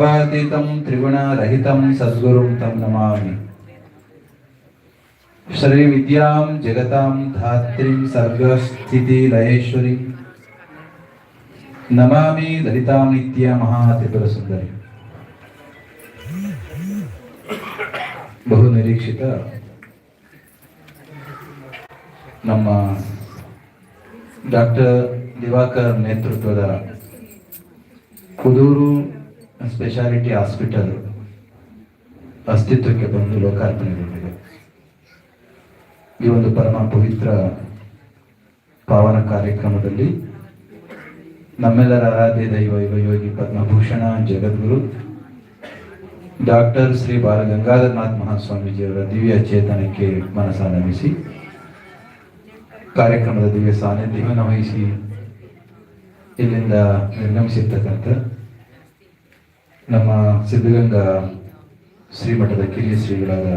ಪಾತೀತಂ ತ್ರಿಗುಣರಹಿತಂ ಸದ್ಗುರುಂ ತಂ ನಮಾಮಿ. ಶ್ರೀ ವಿದ್ಯಾಂ ಜಗತಾಂ ಧಾತ್ರಿಂ ಸರ್ಗಸ್ಥಿತಿ ಲಯೇಶ್ವರಿ ನಮಾಮಿ ಲಲಿತಾಂ ನಿತ್ಯ ಮಹಾತ್ರಿಪುರ ಸುಂದರಿ ಬಹು ನಿರೀಕ್ಷಿತ ನಮ್ಮ ಡಾಕ್ಟರ್ ದಿವಾಕರ್ ನೇತೃತ್ವದ ಕುದೂರು ಸ್ಪೆಷಾಲಿಟಿ ಹಾಸ್ಪಿಟಲ್ ಅಸ್ತಿತ್ವಕ್ಕೆ ಬಂದು ಲೋಕಾರ್ಪಣೆಗೊಂಡಿದೆ ಈ ಒಂದು ಪರಮ ಪವಿತ್ರ ಪಾವನ ಕಾರ್ಯಕ್ರಮದಲ್ಲಿ ನಮ್ಮೆಲ್ಲರ ಆರಾಧ್ಯ ದೈವ ಯುವ ಯೋಗಿ ಪದ್ಮಭೂಷಣ, ಜಗದ್ಗುರು, ಡಾಕ್ಟರ್ ಶ್ರೀ ಬಾಲ ಗಂಗಾಧರನಾಥ್ ಮಹಾಸ್ವಾಮೀಜಿಯವರ ದಿವ್ಯ ಚೇತನಕ್ಕೆ ಮನಸ ನಮಿಸಿ ಕಾರ್ಯಕ್ರಮದ ದಿವ್ಯ ಸಾನ್ನಿಧ್ಯವನ್ನು ವಹಿಸಿ ಇಲ್ಲಿಂದ ನಿರ್ಗಮಿಸಿರ್ತಕ್ಕಂಥ ನಮ್ಮ ಸಿದ್ಧಗಂಗಾ ಶ್ರೀಮಠದ ಕಿರಿಯ ಶ್ರೀಗಳಾದ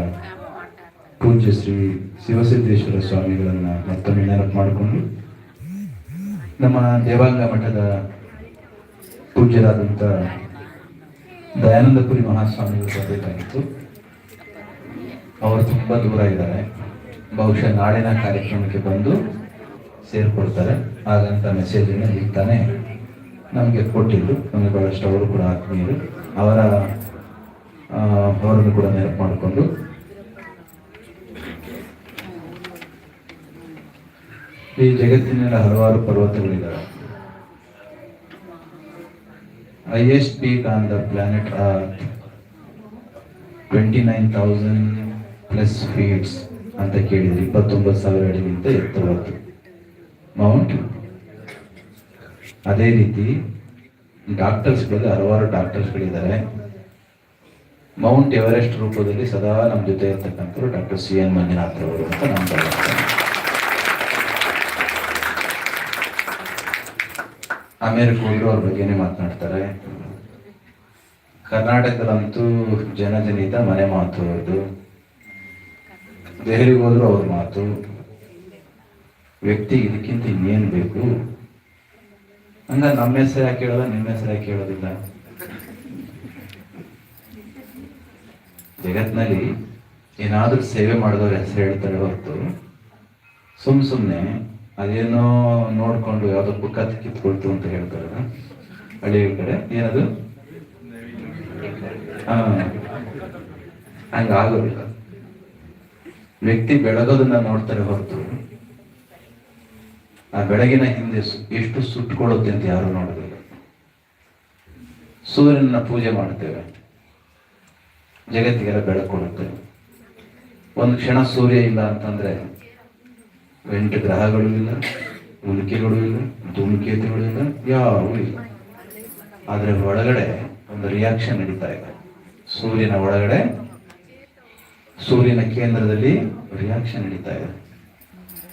ಪೂಜ್ಯ ಶ್ರೀ ಶಿವಸಿದ್ದೇಶ್ವರ ಸ್ವಾಮಿಗಳನ್ನ ಮತ್ತೊಮ್ಮೆ ನೆನಪು ಮಾಡಿಕೊಂಡು ನಮ್ಮ ದೇವಾಂಗ ಮಠದ ಪೂಜ್ಯರಾದಂಥ ದಯಾನಂದಪುರಿ ಮಹಾಸ್ವಾಮಿಗಳು ಬರಬೇಕಾಗಿತ್ತು. ಅವರು ತುಂಬ ದೂರ ಇದ್ದಾರೆ. ಬಹುಶಃ ನಾಳಿನ ಕಾರ್ಯಕ್ರಮಕ್ಕೆ ಬಂದು ಸೇರ್ಕೊಳ್ತಾರೆ. ಹಾಗಂತ ಮೆಸೇಜನ್ನು ಈಗ ತಾನೇ ನಮಗೆ ಕೊಟ್ಟಿದ್ದು ನಮಗೆ ಬಹಳಷ್ಟು ಅವರು ಕೂಡ ಆತ್ಮೀಯರು. ಅವರ ಅವರನ್ನು ಕೂಡ ನೆನಪು ಮಾಡಿಕೊಂಡು. ಈ ಜಗತ್ತಿನಲ್ಲಿ ಹಲವಾರು ಪರ್ವತಗಳಿದ್ದಾವೆ on the planet earth twenty nine 29,000 plus feets ಅಂತ ಕೇಳಿದ್ರಿ. ಇಪ್ಪತ್ತೊಂಬತ್ತು ಸಾವಿರ ಅಡಿಗಿಂತ ಎತ್ತರವಾದ್ದು ಮೌಂಟ್ ಅದೇ ರೀತಿ ಡಾಕ್ಟರ್ಸ್ಗಳಲ್ಲಿ ಹಲವಾರು ಡಾಕ್ಟರ್ಸ್ಗಳಿದ್ದಾರೆ. ಮೌಂಟ್ ಎವರೆಸ್ಟ್ ರೂಪದಲ್ಲಿ ಸದಾ ನಮ್ಮ ಜೊತೆ ಇರತಕ್ಕಂಥವ್ರು ಡಾಕ್ಟರ್ ಸಿ ಎನ್ ಮಂಜುನಾಥ್ ಅವರು ಅಂತ ನಮ್ಮ. ಅಮೇರಿಕ ಹೋದ್ರು ಅವ್ರ ಬಗ್ಗೆನೇ ಮಾತನಾಡ್ತಾರೆ. ಕರ್ನಾಟಕದಲ್ಲಂತೂ ಜನಜನಿತ ಮನೆ ಮಾತು ಅವ್ರದ್ದು. ದೆಹಲಿಗೆ ಹೋದ್ರು ಅವ್ರ ಮಾತು. ವ್ಯಕ್ತಿ ಇದಕ್ಕಿಂತ ಇನ್ನೇನು ಬೇಕು? ಹಂಗ ನಮ್ಮ ಹೆಸರು ಯಾಕೆ ಹೇಳಲ್ಲ ನಿಮ್ಮ ಹೆಸರು ಯಾಕೆ ಹೇಳೋದಿಲ್ಲ? ಜಗತ್ನಲ್ಲಿ ಏನಾದ್ರೂ ಸೇವೆ ಮಾಡಿದವ್ರ ಹೆಸರು ಹೇಳ್ತಾರೆ ಹೊರತು, ಸುಮ್ ಸುಮ್ನೆ ಅದೇನೋ ನೋಡ್ಕೊಂಡು ಯಾವ್ದೋ ಪುಕ್ಕ ಕಿತ್ಕೊಳ್ತು ಅಂತ ಹೇಳ್ತಾರೆ. ಹಳ್ಳಿಯ ಕಡೆ ಏನದು? ಹಾ. ಹಂಗ ಆಗೋದಿಲ್ಲ ವ್ಯಕ್ತಿ ಬೆಳಗೋದನ್ನ ನೋಡ್ತಾರೆ ಹೊರತು. ಆ ಬೆಳಗಿನ ಹಿಂದೆ ಎಷ್ಟು ಸುಟ್ಕೊಳ್ಳುತ್ತೆ ಅಂತ ಯಾರು ನೋಡೋದಿಲ್ಲ. ಸೂರ್ಯನ ಪೂಜೆ ಮಾಡ್ತೇವೆ ಜಗತ್ತಿಗೆಲ್ಲ ಬೆಳಕು ಒಂದು ಕ್ಷಣ ಸೂರ್ಯ ಇಲ್ಲ ಅಂತಂದ್ರೆ ಎಂಟು ಗ್ರಹಗಳು ಇಲ್ಲ, ಉಲ್ಕೆಗಳು ಇಲ್ಲ, ಧೂಮಕೇತುಗಳು ಇಲ್ಲ ಯಾವೂ ಇಲ್ಲ. ಆದರೆ ಒಳಗಡೆ ಒಂದು ರಿಯಾಕ್ಷನ್ ನಡೀತಾ ಇದೆ. ಸೂರ್ಯನ ಒಳಗಡೆ ಸೂರ್ಯನ ಕೇಂದ್ರದಲ್ಲಿ ರಿಯಾಕ್ಷನ್ ನಡೀತಾ ಇದೆ.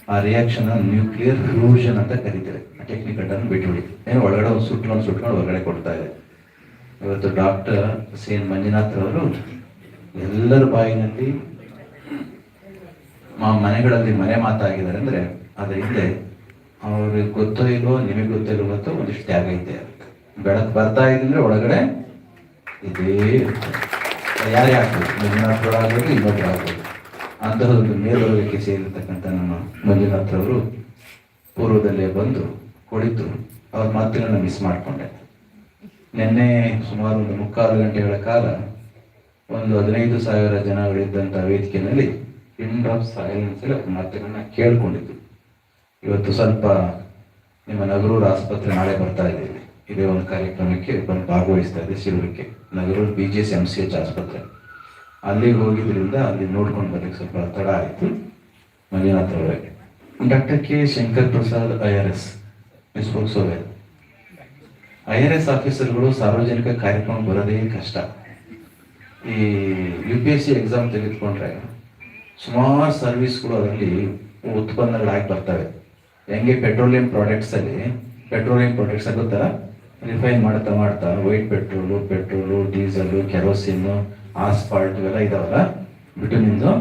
ಆ ರಿಯಾಕ್ಷನ್ ನ್ಯೂಕ್ಲಿಯರ್ ಫ್ಯೂಷನ್ ಅಂತ ಕರೀತಾರೆ. ಟೆಕ್ನಿಕಲ್ ಟರ್ಮ್ ಬಿಟ್ಬಿಡಿ ಏನು ಒಳಗಡೆ ಒಂದು ಸುಟ್ಕೊಂಡು ಸುಟ್ಕೊಂಡು ಹೊರಗಡೆ ಕೊಡ್ತಾ ಇದೆ. ಇವತ್ತು ಡಾಕ್ಟರ್ ಸಿ ಎನ್ ಮಂಜುನಾಥ್ ಅವರು ಎಲ್ಲರ ಬಾಯಿನಲ್ಲಿ ಮನೆಗಳಲ್ಲಿ ಮನೆ ಮಾತಾಗಿದ್ದಾರೆ ಅಂದ್ರೆ ಅದ್ರ ಹಿಂದೆ ಅವ್ರಿಗೆ ಗೊತ್ತೋ ಇಲ್ವೋ ನಿಮಗೆ ಗೊತ್ತೋ ಇಲ್ವೋ ಗೊತ್ತೋ ಒಂದಿಷ್ಟು ತ್ಯಾಗ ಐತೆ ಬೆಳಕು ಬರ್ತಾ ಇದ್ರೆ ಒಳಗಡೆ ಇದೇ. ಯಾರೇ ಆಗ್ಬೋದು? ಮಂಜುನಾಥ್ ಆಗ್ಬೋದು ಆಗ್ಬೋದು. ಅಂತಹದೊಂದು ಮೇಲ್ವರ್ಗಕ್ಕೆ ಸೇರಿರ್ತಕ್ಕಂಥ ನಮ್ಮ ಮಂಜುನಾಥ್ ಅವರು ಪೂರ್ವದಲ್ಲೇ ಬಂದು ಕುಳಿತು ಅವ್ರ ಮಾತುಗಳನ್ನ ಮಿಸ್ ಮಾಡಿಕೊಂಡೆ. ನಿನ್ನೆ ಸುಮಾರು ಒಂದು ಮುಕ್ಕಾಲು ಗಂಟೆಗಳ ಕಾಲ ಒಂದು ಹದಿನೈದು ಸಾವಿರ ಜನಗಳಿದ್ದಂಥ ವೇದಿಕೆಯಲ್ಲಿ ಎಂಡ್ ಆಫ್ ಸೈಲೆನ್ಸ್ ಅಲ್ಲಿ ಅವ್ರ ಮಾತುಗಳನ್ನ ಕೇಳ್ಕೊಂಡಿದ್ದು. ಇವತ್ತು ಸ್ವಲ್ಪ ನಿಮ್ಮ ನಗರೂರು ಆಸ್ಪತ್ರೆ ನಾಳೆ ಬರ್ತಾ ಇದ್ದೀವಿ ಇದೇ ಒಂದು ಕಾರ್ಯಕ್ರಮಕ್ಕೆ ಬಂದು ಭಾಗವಹಿಸ್ತಾ ಇದೆ. ಶಿವರಕ್ಕೆ Nagaruru B G S M C H ಆಸ್ಪತ್ರೆ. ಅಲ್ಲಿಗೆ ಹೋಗಿದ್ರಿಂದ ಅಲ್ಲಿ ನೋಡ್ಕೊಂಡು ಬರ್ಲಿಕ್ಕೆ ಸ್ವಲ್ಪ ತಡ ಆಯಿತು. ಮಂಜುನಾಥ್ ಅವರಿಗೆ doctor K. Shankar Prasad, I R S. Miss I R S ಆಫೀಸರ್ಗಳು ಸಾರ್ವಜನಿಕ ಕಾರ್ಯಕ್ರಮ ಬರೋದೇ ಕಷ್ಟ. ಈ U P S C exam ತೆಗೆದುಕೊಂಡ್ರೆ ಸುಮಾರು ಸರ್ವಿಸ್ಗಳು ಅದರಲ್ಲಿ ಉತ್ಪನ್ನಗಳಾಗಿ ಬರ್ತವೆ. ಹೆಂಗೆ ಪೆಟ್ರೋಲಿಯಂ ಪ್ರಾಡಕ್ಟ್ಸ್ ಅಲ್ಲಿ ಪೆಟ್ರೋಲಿಯಂ ಪ್ರಾಡಕ್ಟ್ಸ್ ಗೊತ್ತಾ ರಿಫೈನ್ ಮಾಡ್ತಾ ಮಾಡ್ತಾ white petrol petrol diesel kerosene asphalt ಇವೆಲ್ಲ ಇದಾವಲ್ಲ ಬಿಟುಮಿನ್ದು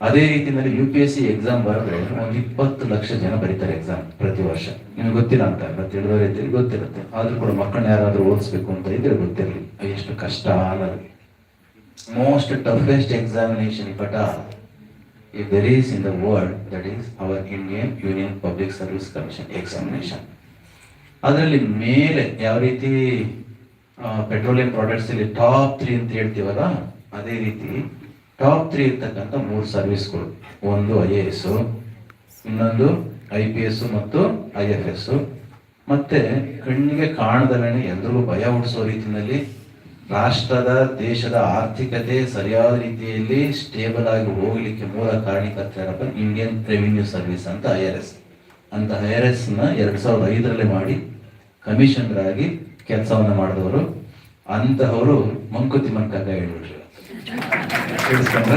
ಅದೇ ರೀತಿಯಲ್ಲಿ U P S C exam ಬರೆದ್ರೆ ಒಂದು ಇಪ್ಪತ್ತು ಲಕ್ಷ ಜನ ಬರೀತಾರೆ ಎಕ್ಸಾಮ್ ಪ್ರತಿ ವರ್ಷ. ನಿಮ್ಗೆ ಗೊತ್ತಿಲ್ಲ ಅಂತ ತಿಳಿದವರ ರೀತಿಯಲ್ಲಿ ಗೊತ್ತಿರುತ್ತೆ. ಆದ್ರೂ ಕೂಡ ಮಕ್ಕಳನ್ನ ಯಾರಾದ್ರೂ ಓದಿಸ್ಬೇಕು ಅಂತ ಇದ್ರೆ ಗೊತ್ತಿರಲಿ. ಎಷ್ಟು ಕಷ್ಟ ಅನ್ನೋದು. ಮೋಸ್ಟ್ ಟಫೆಸ್ಟ್ ಎಕ್ಸಾಮಿನೇಷನ್ ಪಟ if there is in the world that is our Indian Union Public Service Commission examination ಅದರಲ್ಲಿ ಮೇಲೆ ಯಾವ ರೀತಿ ಪೆಟ್ರೋಲಿಯಂ ಪ್ರಾಡಕ್ಟ್ಸ್ ಇಲ್ಲಿ ಟಾಪ್ ತ್ರೀ ಅಂತ ಹೇಳ್ತೀವಲ್ಲ, ಅದೇ ರೀತಿ ಟಾಪ್ ತ್ರೀ ಇರ್ತಕ್ಕಂಥ ಮೂರು ಸರ್ವಿಸ್ಗಳು ಒಂದು ಐ ಎ ಎಸ್ ಇನ್ನೊಂದು ಐ ಪಿ ಎಸ್ ಮತ್ತು ಐ ಎಫ್ ಎಸ್ ಮತ್ತೆ ಕಣ್ಣಿಗೆ ಕಾಣದಲ್ಲೇ ಎಲ್ರಿಗೂ ಭಯ ಹುಟ್ಟಿಸೋ ರೀತಿಯಲ್ಲಿ ರಾಷ್ಟ್ರದ, ದೇಶದ ಆರ್ಥಿಕತೆ ಸರಿಯಾದ ರೀತಿಯಲ್ಲಿ ಸ್ಟೇಬಲ್ ಆಗಿ ಹೋಗ್ಲಿಕ್ಕೆ ಮೂಲ ಕಾರಣೀಕರ್ತರಪ್ಪ ಇಂಡಿಯನ್ ರೆವಿನ್ಯೂ ಸರ್ವಿಸ್ ಅಂತ ಐ ಆರ್ ಎಸ್ ಅಂತ ಐ ಆರ್ ಎಸ್ನ ಎರಡ್ ಸಾವಿರದ ಐದರಲ್ಲಿ ಮಾಡಿ ಕಮಿಷನರ್ ಆಗಿ ಕೆಲಸವನ್ನ ಮಾಡಿದವರು, ಅಂತಹವರು ಮಂಕುತಿ ಮಂಕಗ ಹೇಳ್ಬಿಟ್ರು. ಕೇಳಿಸ್ಕೊಂಡ್ರ?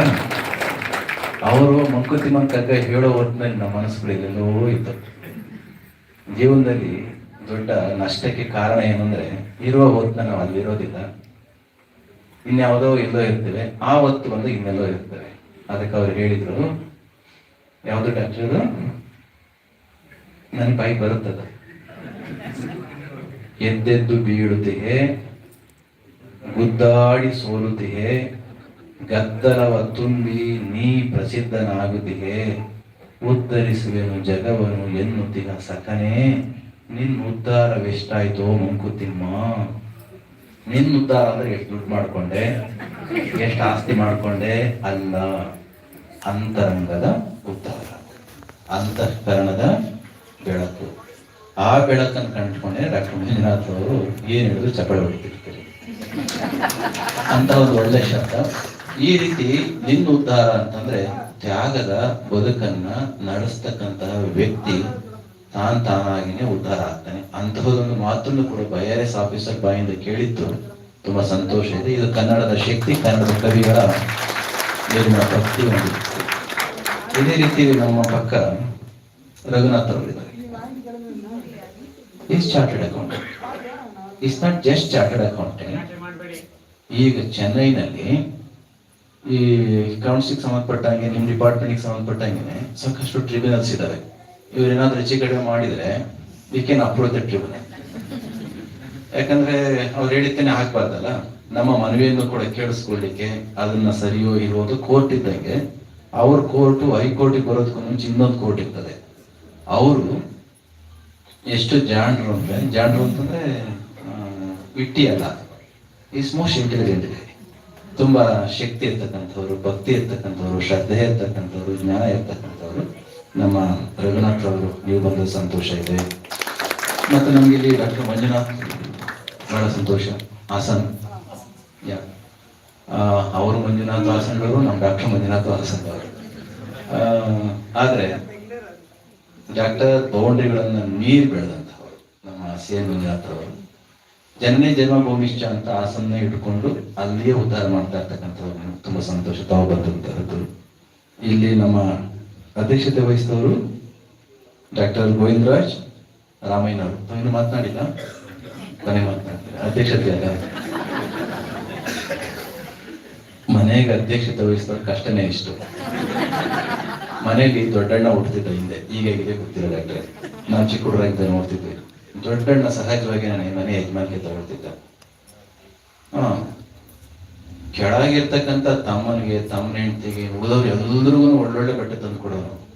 ಅವರು ಮಂಕುತಿ ಅಂತ ಹೇಳೋ ಹೊತ್ತಿನಲ್ಲಿ ನಮ್ಮ ಮನಸ್ಸುಗಳೆಲ್ಲೋ ಇತ್ತು. ಜೀವನದಲ್ಲಿ ದೊಡ್ಡ ನಷ್ಟಕ್ಕೆ ಕಾರಣ ಏನಂದ್ರೆ, ಇರುವ ಹೊತ್ತಿನ ನಾವು ಅಲ್ಲಿರೋದಿಲ್ಲ. ಇನ್ಯಾವುದೋ ಎಲ್ಲೋ ಇರ್ತೇವೆ, ಆ ಹೊತ್ತು ಬಂದು ಇನ್ನೆಲ್ಲೋ ಇರ್ತೇವೆ. ಅದಕ್ಕೆ ಅವ್ರು ಹೇಳಿದ್ರು, ಯಾವುದು ಡಾಕ್ಟರ್? ನನ್ನ ಬಾಯಿ ಬರುತ್ತದ. ಎದ್ದೆದ್ದು ಬೀಳುತ್ತಿಗೆ ಗುದ್ದಾಡಿ ಸೋಲುತ್ತಿಗೆ ಗದ್ದಲವ ತುಂಬಿ ನೀ ಪ್ರಸಿದ್ಧನಾಗುತ್ತಿಗೆ ಉದ್ಧರಿಸುವೆನು ಜಗವನು ಎನ್ನುತ್ತಿಗ ಸಕನೇ ನಿನ್ನ ಉದ್ಧಾರವೆಷ್ಟಾಯ್ತೋ ಮಂಕುತಿಮ್ಮ. ನಿನ್ನ ಉದ್ಧಾರ ಅಂದ್ರೆ ಎಷ್ಟು ದುಡ್ಡು ಮಾಡ್ಕೊಂಡೆ, ಎಷ್ಟು ಆಸ್ತಿ ಮಾಡ್ಕೊಂಡೆ? ಅಲ್ಲ, ಅಂತರಂಗದ ಉದ್ಧಾರ ಅಂತಃಕರಣದ ಬೆಳಕು. ಆ ಬೆಳಕನ್ನು ಕಂಡುಕೊಂಡೇ ಡಾಕ್ಟರ್ ಮಂಜುನಾಥ್ ಅವರು ಏನು ಹೇಳಿದ್ರು ಚಪ್ಪಳ ಹೊಡಿತಿರ್ತಾರೆ. ಅಂತ ಒಂದು ಒಳ್ಳೆ ಶಬ್ದ. ಈ ರೀತಿ ನಿನ್ನ ಉದ್ಧಾರ ಅಂತಂದ್ರೆ ತ್ಯಾಗದ ಬದುಕನ್ನ ನಡೆಸ್ತಕ್ಕಂತಹ ವ್ಯಕ್ತಿ ತಾನ್ ತಾನಾಗಿನೇ ಉದ್ಧಾರ ಆಗ್ತಾನೆ. ಅಂತಹದೊಂದು ಮಾತನ್ನು ಕೂಡ ಬೈ ಆರ್ ಆಫೀಸರ್ ಬಾಯಿಂದ ಕೇಳಿದ್ದು ತುಂಬಾ ಸಂತೋಷ ಇದೆ. ಇದು ಕನ್ನಡದ ಶಕ್ತಿ, ಕನ್ನಡದ ಕವಿಗಳ ನಿರ್ಮಾಣ ಭಕ್ತಿ ಹೊಂದಿದೆ ಇದೇ ರೀತಿ ನಮ್ಮ ಪಕ್ಕ ರಘುನಾಥ್ ಅವರು ಇದ್ದಾರೆ is chartered accountant is not just chartered accountant ಈಗ ಚೆನ್ನೈನಲ್ಲಿ ಈ ಕೌನ್ಸಿಲ್ಗೆ ಸಂಬಂಧಪಟ್ಟಂಗೆ, ನಿಮ್ಮ ಡಿಪಾರ್ಟ್ಮೆಂಟ್ಗೆ ಸಂಬಂಧಪಟ್ಟಂಗೆ ಸಾಕಷ್ಟು ಟ್ರಿಬ್ಯುನಲ್ಸ್ ಇದ್ದಾವೆ ಇವರೇನಾದ್ರೂ ಹೆಚ್ಚು ಕಡಿಮೆ ಮಾಡಿದರೆ we can approach the tribunal ಯಾಕಂದ್ರೆ ಅವ್ರು ಹೇಳಿದ್ದೇನೆ ಹಾಕ್ಬಾರ್ದಲ್ಲ, ನಮ್ಮ ಮನವಿಯನ್ನು ಕೂಡ ಕೇಳಿಸ್ಕೊಳ್ಳಿಕ್ಕೆ ಅದನ್ನ ಸರಿಯೋ ಇರೋದು ಕೋರ್ಟ್ ಇದ್ದಂಗೆ, ಅವ್ರ ಕೋರ್ಟು ಹೈಕೋರ್ಟಿಗೆ ಬರೋದಕ್ಕೂ ಮುಂಚೆ ಇನ್ನೊಂದು ಕೋರ್ಟ್ ಇರ್ತದೆ. ಅವರು ಎಷ್ಟು ಜಾಣರು ಅಂದ್ರೆ, ಜಾಣರು ಅಂತಂದ್ರೆ ವಿಟ್ಟಿ ಅಲ್ಲ. ಈಸ್ ಮೋಸ್ಟ್ ಇಂಟೆಲಿಜೆಂಟ್ ತುಂಬಾ ಶಕ್ತಿ ಇರ್ತಕ್ಕಂಥವ್ರು, ಭಕ್ತಿ ಇರ್ತಕ್ಕಂಥವ್ರು, ಶ್ರದ್ಧೆ ಇರ್ತಕ್ಕಂಥವ್ರು, ಜ್ಞಾನ ಇರ್ತಕ್ಕಂಥವ್ರು. ನಮ್ಮ ರಘುನಾಥ್ ಅವರು, ನೀವು ಬಂದ ಸಂತೋಷ ಇದೆ. ಮತ್ತು ನಮಗೆ ಇಲ್ಲಿ ಡಾಕ್ಟರ್ ಮಂಜುನಾಥ್, ಬಹಳ ಸಂತೋಷ. ಹಾಸನ್. ಯಾ. ಅವರು ಮಂಜುನಾಥ್ ಹಾಸನ್ ಅವರು ನಮ್ಮ ಡಾಕ್ಟರ್ ಮಂಜುನಾಥ್ ಹಾಸನ್ ಅವರು ಆದ್ರೆ ಡಾಕ್ಟರ್ ಬೌಂಡ್ರಿಗಳನ್ನ ಮೀರಿ ಬೆಳೆದಂಥವ್ರು. ನಮ್ಮ ಸಿ ಮಂಜುನಾಥ್ ಅವರು ಜನನೇ ಜನ್ಮಭೂಮಿಶ್ಚ ಅಂತ ಆಸನ್ನ ಇಟ್ಕೊಂಡು ಅಲ್ಲಿಯೇ ಉದ್ಧಾರ ಮಾಡ್ತಾ ಇರ್ತಕ್ಕಂಥವ್ರು. ತುಂಬಾ ಸಂತೋಷ. ತಾವು ಬಂದಂತಹದ್ದು ಇಲ್ಲಿ ನಮ್ಮ ಅಧ್ಯಕ್ಷತೆ ವಹಿಸಿದವರು ಡಾಕ್ಟರ್ ಗೋವಿಂದರಾಜ್ ರಾಮಯ್ಯನವರು. ತಾವು ಇನ್ನು ಮಾತನಾಡಿಲ್ಲ? ಮನೆ ಮಾತನಾಡ್ತಾರೆ? ಅಧ್ಯಕ್ಷತೆ ಅಲ್ಲ. ಮನೆಗೆ ಅಧ್ಯಕ್ಷತೆ ವಹಿಸಿದವ್ರ ಕಷ್ಟನೇ ಇಷ್ಟು. ಮನೆಯಲ್ಲಿ ದೊಡ್ಡಣ್ಣ ಹುಟ್ಟುತ್ತಿದ್ದ ಹಿಂದೆ, ಈಗ ಹೇಗಿದೆ ಗೊತ್ತಿಲ್ಲ ನಾನು ಚಿಕ್ಕ ಹುಡುಗರಾಗಿದ್ದ ನೋಡ್ತಿದ್ದೆ. ದೊಡ್ಡಣ್ಣ ಸಹಜವಾಗಿ ನನಗೆ ಮನೆ ಯಜಮಾನಿಗೆ ತಗೊಳ್ತಿದ್ದ. ಹಾ. ಕೆಳಗಿರ್ತಕ್ಕಂಥ ತಮ್ಮನಿಗೆ, ತಮ್ಮ ಹೆಂಡತಿಗೆ, ಉಳಿದವ್ರು ಎಲ್ಲರಿಗೂ ಒಳ್ಳೊಳ್ಳೆ ಬಟ್ಟೆ ತಂದು ಕೊಡೋರು.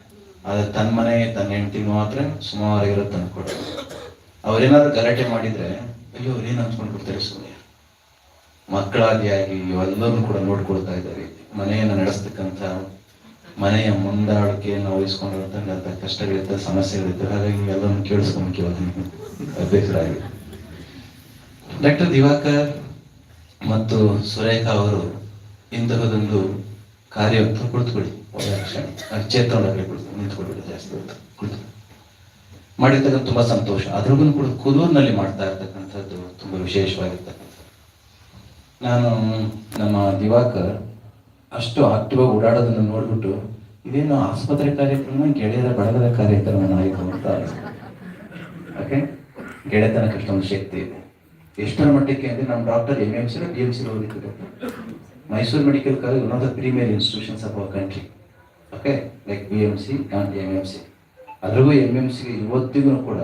ಆದ್ರೆ ತನ್ನ ಮನೆ, ತನ್ನ ಹೆಂಡತಿಗೆ ಮಾತ್ರ ಸುಮಾರು ತಂದು ಕೊಡೋರು. ಅವ್ರೇನಾದ್ರು ಗಲಾಟೆ ಮಾಡಿದ್ರೆ, ಅಯ್ಯೋ, ಅವ್ರೇನು ಅನ್ಸ್ಕೊಂಡು ಬಿಡ್ತಾರೆ ಸುಮ್ಮನೆ ಮಕ್ಕಳಾಗಿ ಆಗಿ ಇವೆಲ್ಲರೂ ಕೂಡ ನೋಡ್ಕೊಳ್ತಾ ಇದ್ದಾರೆ. ಮನೆಯನ್ನು ನಡೆಸ್ತಕ್ಕಂಥ ಮನೆಯ ಮುಂದಾಳಿಕೆಯನ್ನು ವಹಿಸಿಕೊಂಡಿರ್ತಕ್ಕಂಥ ಕಷ್ಟಗಳಿರ್ತವೆ ಸಮಸ್ಯೆಗಳಿರ್ತವೆ ಹಾಗಾಗಿ ಎಲ್ಲವನ್ನು ಕೇಳಿಸ್ಕೊಂಡ್ಕೆ ಅಧ್ಯಕ್ಷರಾಗಿ. ಡಾಕ್ಟರ್ ದಿವಾಕರ್ ಮತ್ತು ಸುರೇಖಾ ಅವರು ಇಂತಹದೊಂದು ಕಾರ್ಯ ಕುಳಿತುಕೊಳ್ಳಿ ಒಳ್ಳೆಯ ನಿಂತ್ಕೊಳ್ಳಿ ಜಾಸ್ತಿ ಕುಳಿತು. ಮಾಡಿರ್ತಕ್ಕಂಥ ತುಂಬಾ ಸಂತೋಷ. ಅದ್ರಿಗೂ ಕೂಡ ಕುದೂರಿನಲ್ಲಿ ಮಾಡ್ತಾ ಇರ್ತಕ್ಕಂಥದ್ದು ತುಂಬಾ ವಿಶೇಷವಾಗಿರ್ತಕ್ಕಂಥದ್ದು. ನಾನು ನಮ್ಮ ದಿವಾಕರ್ ಅಷ್ಟು ಆಕ್ಟಿವಾಗಿ ಓಡಾಡೋದನ್ನು ನೋಡ್ಬಿಟ್ಟು ಇದೇನು ಆಸ್ಪತ್ರೆ ಕಾರ್ಯಕ್ರಮ, ಗೆಳೆಯರ ಬಳಗದ ಕಾರ್ಯಕ್ರಮ ಆಯಿತು ಅಂತ ಓಕೆ ಗೆಳೆತನಕ್ಕೆ ಅಷ್ಟೊಂದು ಶಕ್ತಿ ಇದೆ. ಎಷ್ಟರ ಮಟ್ಟಕ್ಕೆ ಅಂದರೆ ನಮ್ಮ doctor M M C B M C ಓದಿದ್ದು Mysuru medical college one of the premier institutions of our country. Okay like B M C and M M C. ಅದ್ರಿಗೂ M M ಸಿಗೆ ಇವತ್ತಿಗೂ ಕೂಡ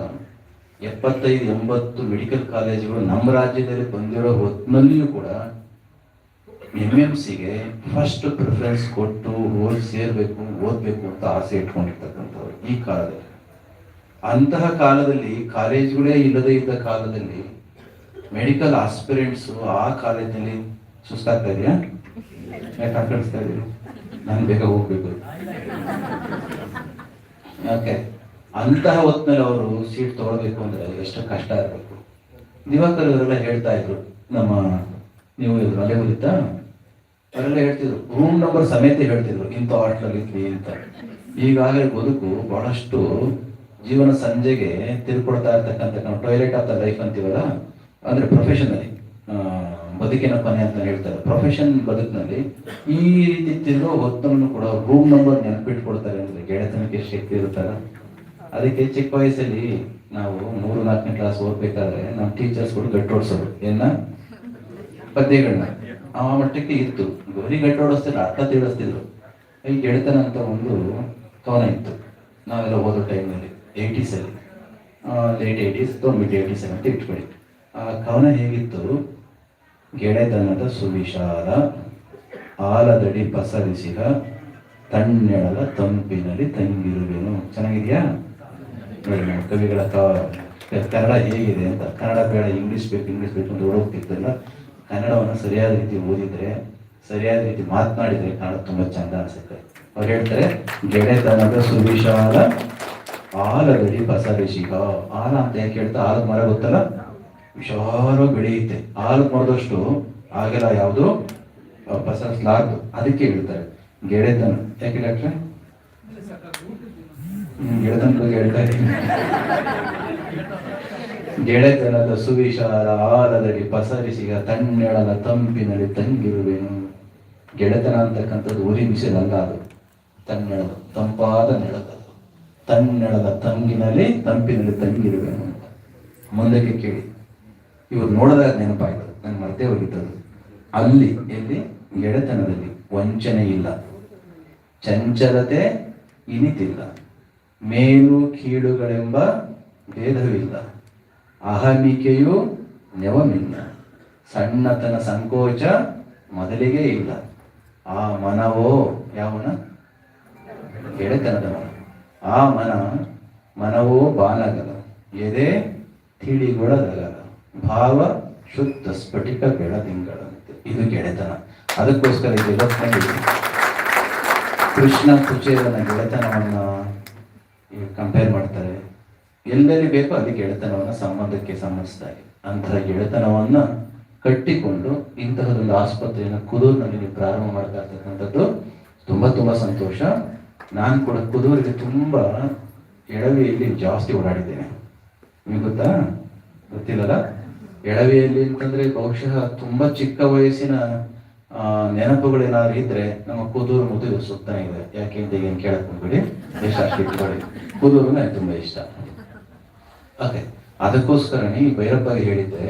ಎಪ್ಪತ್ತೈದು ಎಂಬತ್ತು ಮೆಡಿಕಲ್ ಕಾಲೇಜುಗಳು ನಮ್ಮ ರಾಜ್ಯದಲ್ಲಿ ಬಂದಿರೋ ಹೊತ್ತಿನಲ್ಲಿಯೂ ಕೂಡ ಎಂ ಎಂ ಸಿಗೆ ಫಸ್ಟ್ ಪ್ರಿಫರೆನ್ಸ್ ಕೊಟ್ಟು ಓದಿ ಸೇರಬೇಕು, ಓದಬೇಕು ಅಂತ ಆಸೆ ಇಟ್ಕೊಂಡಿರ್ತಕ್ಕಂಥವ್ರು ಈ ಕಾಲದಲ್ಲಿ. ಅಂತಹ ಕಾಲದಲ್ಲಿ, ಕಾಲೇಜುಗಳೇ ಇಲ್ಲದೇ ಇದ್ದ ಕಾಲದಲ್ಲಿ ಮೆಡಿಕಲ್ ಆಸ್ಪಿರೆಂಟ್ಸು ಆ ಕಾಲೇಜಲ್ಲಿ ಸುಸ್ತಾಗ್ತಾ ಇದೆಯಾ? ಯಾಕೆ ಆಕಳಿಸ್ತಾ ಇದೀರಿ? ನಾನು ಬೇಗ ಹೋಗ್ಬೇಕು. ಯಾಕೆ? ಅಂತಹ ಹೊತ್ತಿನಲ್ಲಿ ಅವರು ಸೀಟ್ ತಗೊಳ್ಬೇಕು ಅಂದ್ರೆ ಎಷ್ಟು ಕಷ್ಟ ಇರಬೇಕು. ದಿವಾಕರ್ ಇವರೆಲ್ಲ ಹೇಳ್ತಾ ಇದ್ರು, ನಮ್ಮ, ನೀವು ಇದ್ರಲ್ಲೇ ಹೋಗಿತ್ತಾ ಅವರೆಲ್ಲ ಹೇಳ್ತಿದ್ರು ರೂಮ್ ನಂಬರ್ ಸಮೇತ ಹೇಳ್ತಿದ್ರು, ಇಂಥ ಹಾಟ್ಲಲ್ಲಿ ಇದ್ವಿ ಅಂತ. ಈಗಾಗಲೇ ಬದುಕು ಬಹಳಷ್ಟು ಜೀವನ ಸಂಜೆಗೆ ತಿರ್ಕೊಡ್ತಾ ಇರ್ತಕ್ಕಂಥ ಟಾಯ್ಲೆಟ್ ಆಫ್ ದ ಲೈಫ್ ಅಂತೀವಲ್ಲ, ಅಂದ್ರೆ ಪ್ರೊಫೆಷನಲ್ಲಿ ಬದುಕಿನ ಕೊನೆ ಅಂತ ಹೇಳ್ತಾರೆ. ಪ್ರೊಫೆಷನ್ ಬದುಕಿನಲ್ಲಿ ಈ ರೀತಿ ತಿರುಗೋ ಹೊತ್ತನ್ನು ಕೂಡ ರೂಮ್ ನಂಬರ್ ನೆನಪಿಟ್ಕೊಡ್ತಾರೆ ಅಂದ್ರೆ ಗೆಳೆತನಕ್ಕೆ ಶಕ್ತಿ ಇರುತ್ತಲ್ಲ. ಅದಕ್ಕೆ ಚಿಕ್ಕ ವಯಸ್ಸಲ್ಲಿ ನಾವು ಮೂರು, ನಾಲ್ಕನೇ ಕ್ಲಾಸ್ ಓದ್ಬೇಕಾದ್ರೆ ನಮ್ಮ ಟೀಚರ್ಸ್ಗಳು ಗಟ್ಟೋಡ್ಸೋರು ಏನ? ಪದ್ಯಗಳನ್ನ. ಆ ಮಟ್ಟಕ್ಕೆ ಇತ್ತು. ಗೌರಿ ಗಟ್ಟೋಡಿಸ್ತಿದ್ರು ಅರ್ಥ ತಿಳಿಸ್ತಿದ್ರು. ಈ ಗೆಳೆತನ ಅಂತ ಒಂದು ಕವನ ಇತ್ತು. ನಾವೆಲ್ಲ ಓದೋ ಟೈಮ್ನಲ್ಲಿ ಏಯ್ಟೀಸಲ್ಲಿ ಲೇಟ್ ಏಯ್ಟೀಸ್ ಮಿಡ್ ಏಯ್ಟೀಸ್ ಅಂತ ಇಟ್ಕೊಳ್ಳಿ ಆ ಕವನ ಹೇಗಿತ್ತು? ಗೆಳೆತನದ ಸುವಿಶಾಲ, ಆಲದಡಿ ಪಸರಿಸಿದ ತಣ್ಣೆಳದ ತಂಪಿನಲ್ಲಿ ತಂಗಿರುವೆನು. ಚೆನ್ನಾಗಿದೆಯಾ? ನೋಡಿ ನಮ್ಮ ಕವಿಗಳ ಕನ್ನಡ ಹೇಗಿದೆ ಅಂತ. ಕನ್ನಡ ಬೇಡ ಇಂಗ್ಲೀಷ್ ಬೇಕು ಇಂಗ್ಲೀಷ್ ಬೇಕು ಅಂತ ಓಡೋಗ್ತಿರ್ತಲ್ಲ ಕನ್ನಡವನ್ನು ಸರಿಯಾದ ರೀತಿ ಓದಿದ್ರೆ, ಸರಿಯಾದ ರೀತಿ ಮಾತನಾಡಿದ್ರೆ ಕನ್ನಡ ತುಂಬಾ ಚಂದ ಅನ್ಸುತ್ತೆ. ಅವ್ರು ಹೇಳ್ತಾರೆ, ಗೆಳೆತನದ ಸುವಿಶಾಲ ಆಲದಡಿ ಪಸರಿಸಿಗ ಆಲ ಅಂತ ಯಾಕೆ ಹೇಳ್ತಾ ಆಲದ ಮರ ಗೊತ್ತಲ್ಲ? ವಿಶಾಲವಾಗಿ ಬೆಳೆಯುತ್ತೆ ಆಲದ ಮರದಷ್ಟು ಆಗೆಲ್ಲ ಯಾವುದು? ಪಸರಿಸಲಾರ್ದು ಅದಕ್ಕೆ ಹೇಳ್ತಾರೆ, ಗೆಳೆತನ. ಯಾಕೆ ಡಾಕ್ಟ್ರೆ? ಗೆಳೆತನ ಬಗ್ಗೆ ಹೇಳ್ತಾ ಇದ್ದೀನಿ. ಗೆಳೆತನದ ಸುವಿಶಾಲ ಆಲದಲ್ಲಿ ಪಸರಿಸಿಗ ತಣ್ಣೆಳದ ತಂಪಿನಲ್ಲಿ ತಂಗಿರುವೆನು. ಗೆಳೆತನ ಅಂತಕ್ಕಂಥದ್ದು ಉರಿ ಬಿಸಿಲಲ್ಲ ಅದು. ತಣ್ಣೆಳದ ತಂಪಾದ ನೆಳದದು ತಣ್ಣೆಳದ ತಂಗಿನಲ್ಲಿ, ತಂಪಿನಲ್ಲಿ ತಂಗಿರುವೆನು ಮುಂದಕ್ಕೆ ಕೇಳಿ. ಇವರು ನೋಡಿದಾಗ ನೆನಪಾಯ್ತು. ನನ್ನ ಮರ್ತೇ ಹೋಗಿದ್ದದು. ಅಲ್ಲಿ, ಎಲ್ಲಿ? ಗೆಳೆತನದಲ್ಲಿ. ವಂಚನೆ ಇಲ್ಲ. ಚಂಚಲತೆ ಇನಿತಿಲ್ಲ. ಮೇಲು, ಕೀಳುಗಳೆಂಬ ಭೇದವಿಲ್ಲ. ಅಹಮಿಕೆಯು ನೆವಮಿಲ್ಲ. ಸಣ್ಣತನ ಸಂಕೋಚ ಮೊದಲಿಗೆ ಇಲ್ಲ. ಆ ಮನವೋ ಯಾವನ? ಗೆಳೆತನದ ಮನ ಆ ಮನ ಮನವೋ ಬಾನಗಲ ಎದೆ ತಿಳಿಗೊಳದಗಲ. ಭಾವ ಶುದ್ಧ ಸ್ಫಟಿಕ ಬೆಳದಿಂಗಳಂತೆ. ಇದು ಗೆಳೆತನ ಅದಕ್ಕೋಸ್ಕರ ಇದು ಇವತ್ತಿನ ಕೃಷ್ಣ ಕುಚೇಲನ ಗೆಳೆತನವನ್ನು ಕಂಪೇರ್ ಮಾಡ್ತಾರೆ. ಎಲ್ಲೆಲ್ಲಿ ಬೇಕೋ ಅಲ್ಲಿ ಗೆಳೆತನವನ್ನ ಸಂಬಂಧಕ್ಕೆ ಸಂಬಂಧಿಸ್ತಾರೆ ಅಂತಹ ಗೆಳೆತನವನ್ನ ಕಟ್ಟಿಕೊಂಡು ಇಂತಹದೊಂದು ಆಸ್ಪತ್ರೆಯನ್ನು ಕುದೂರಿನಲ್ಲಿ ಪ್ರಾರಂಭ ಮಾಡ್ತಾ ಇರ್ತಕ್ಕಂಥದ್ದು ತುಂಬಾ ತುಂಬಾ ಸಂತೋಷ. ನಾನು ಕೂಡ ಕುದೂರಿಗೆ ತುಂಬಾ ಎಳವೆಯಲ್ಲಿ ಜಾಸ್ತಿ ಓಡಾಡಿದ್ದೇನೆ. ನಿಮ್ಗೆ ಗೊತ್ತಾ? ಗೊತ್ತಿಲ್ಲಲ್ಲ? ಎಳವೆಯಲ್ಲಿ ಅಂತಂದ್ರೆ ಬಹುಶಃ ತುಂಬಾ ಚಿಕ್ಕ ವಯಸ್ಸಿನ ನೆನಪುಗಳೇನಾದ್ರು ಇದ್ರೆ ನಮ್ಮ ಕುದೂರು ಮುದು ಸುತ್ತಾನೆ ಇದೆ ಯಾಕೆ ಅಂತ ಏನು ಕೇಳಕ್ ಹೋಗ್ಬೇಡಿ ಕುದೂರು ನನಗೆ ತುಂಬಾ ಇಷ್ಟ. ಓಕೆ ಅದಕ್ಕೋಸ್ಕರನೇ ಈ ಭೈರಪ್ಪಗೆ ಹೇಳಿದ್ದೆ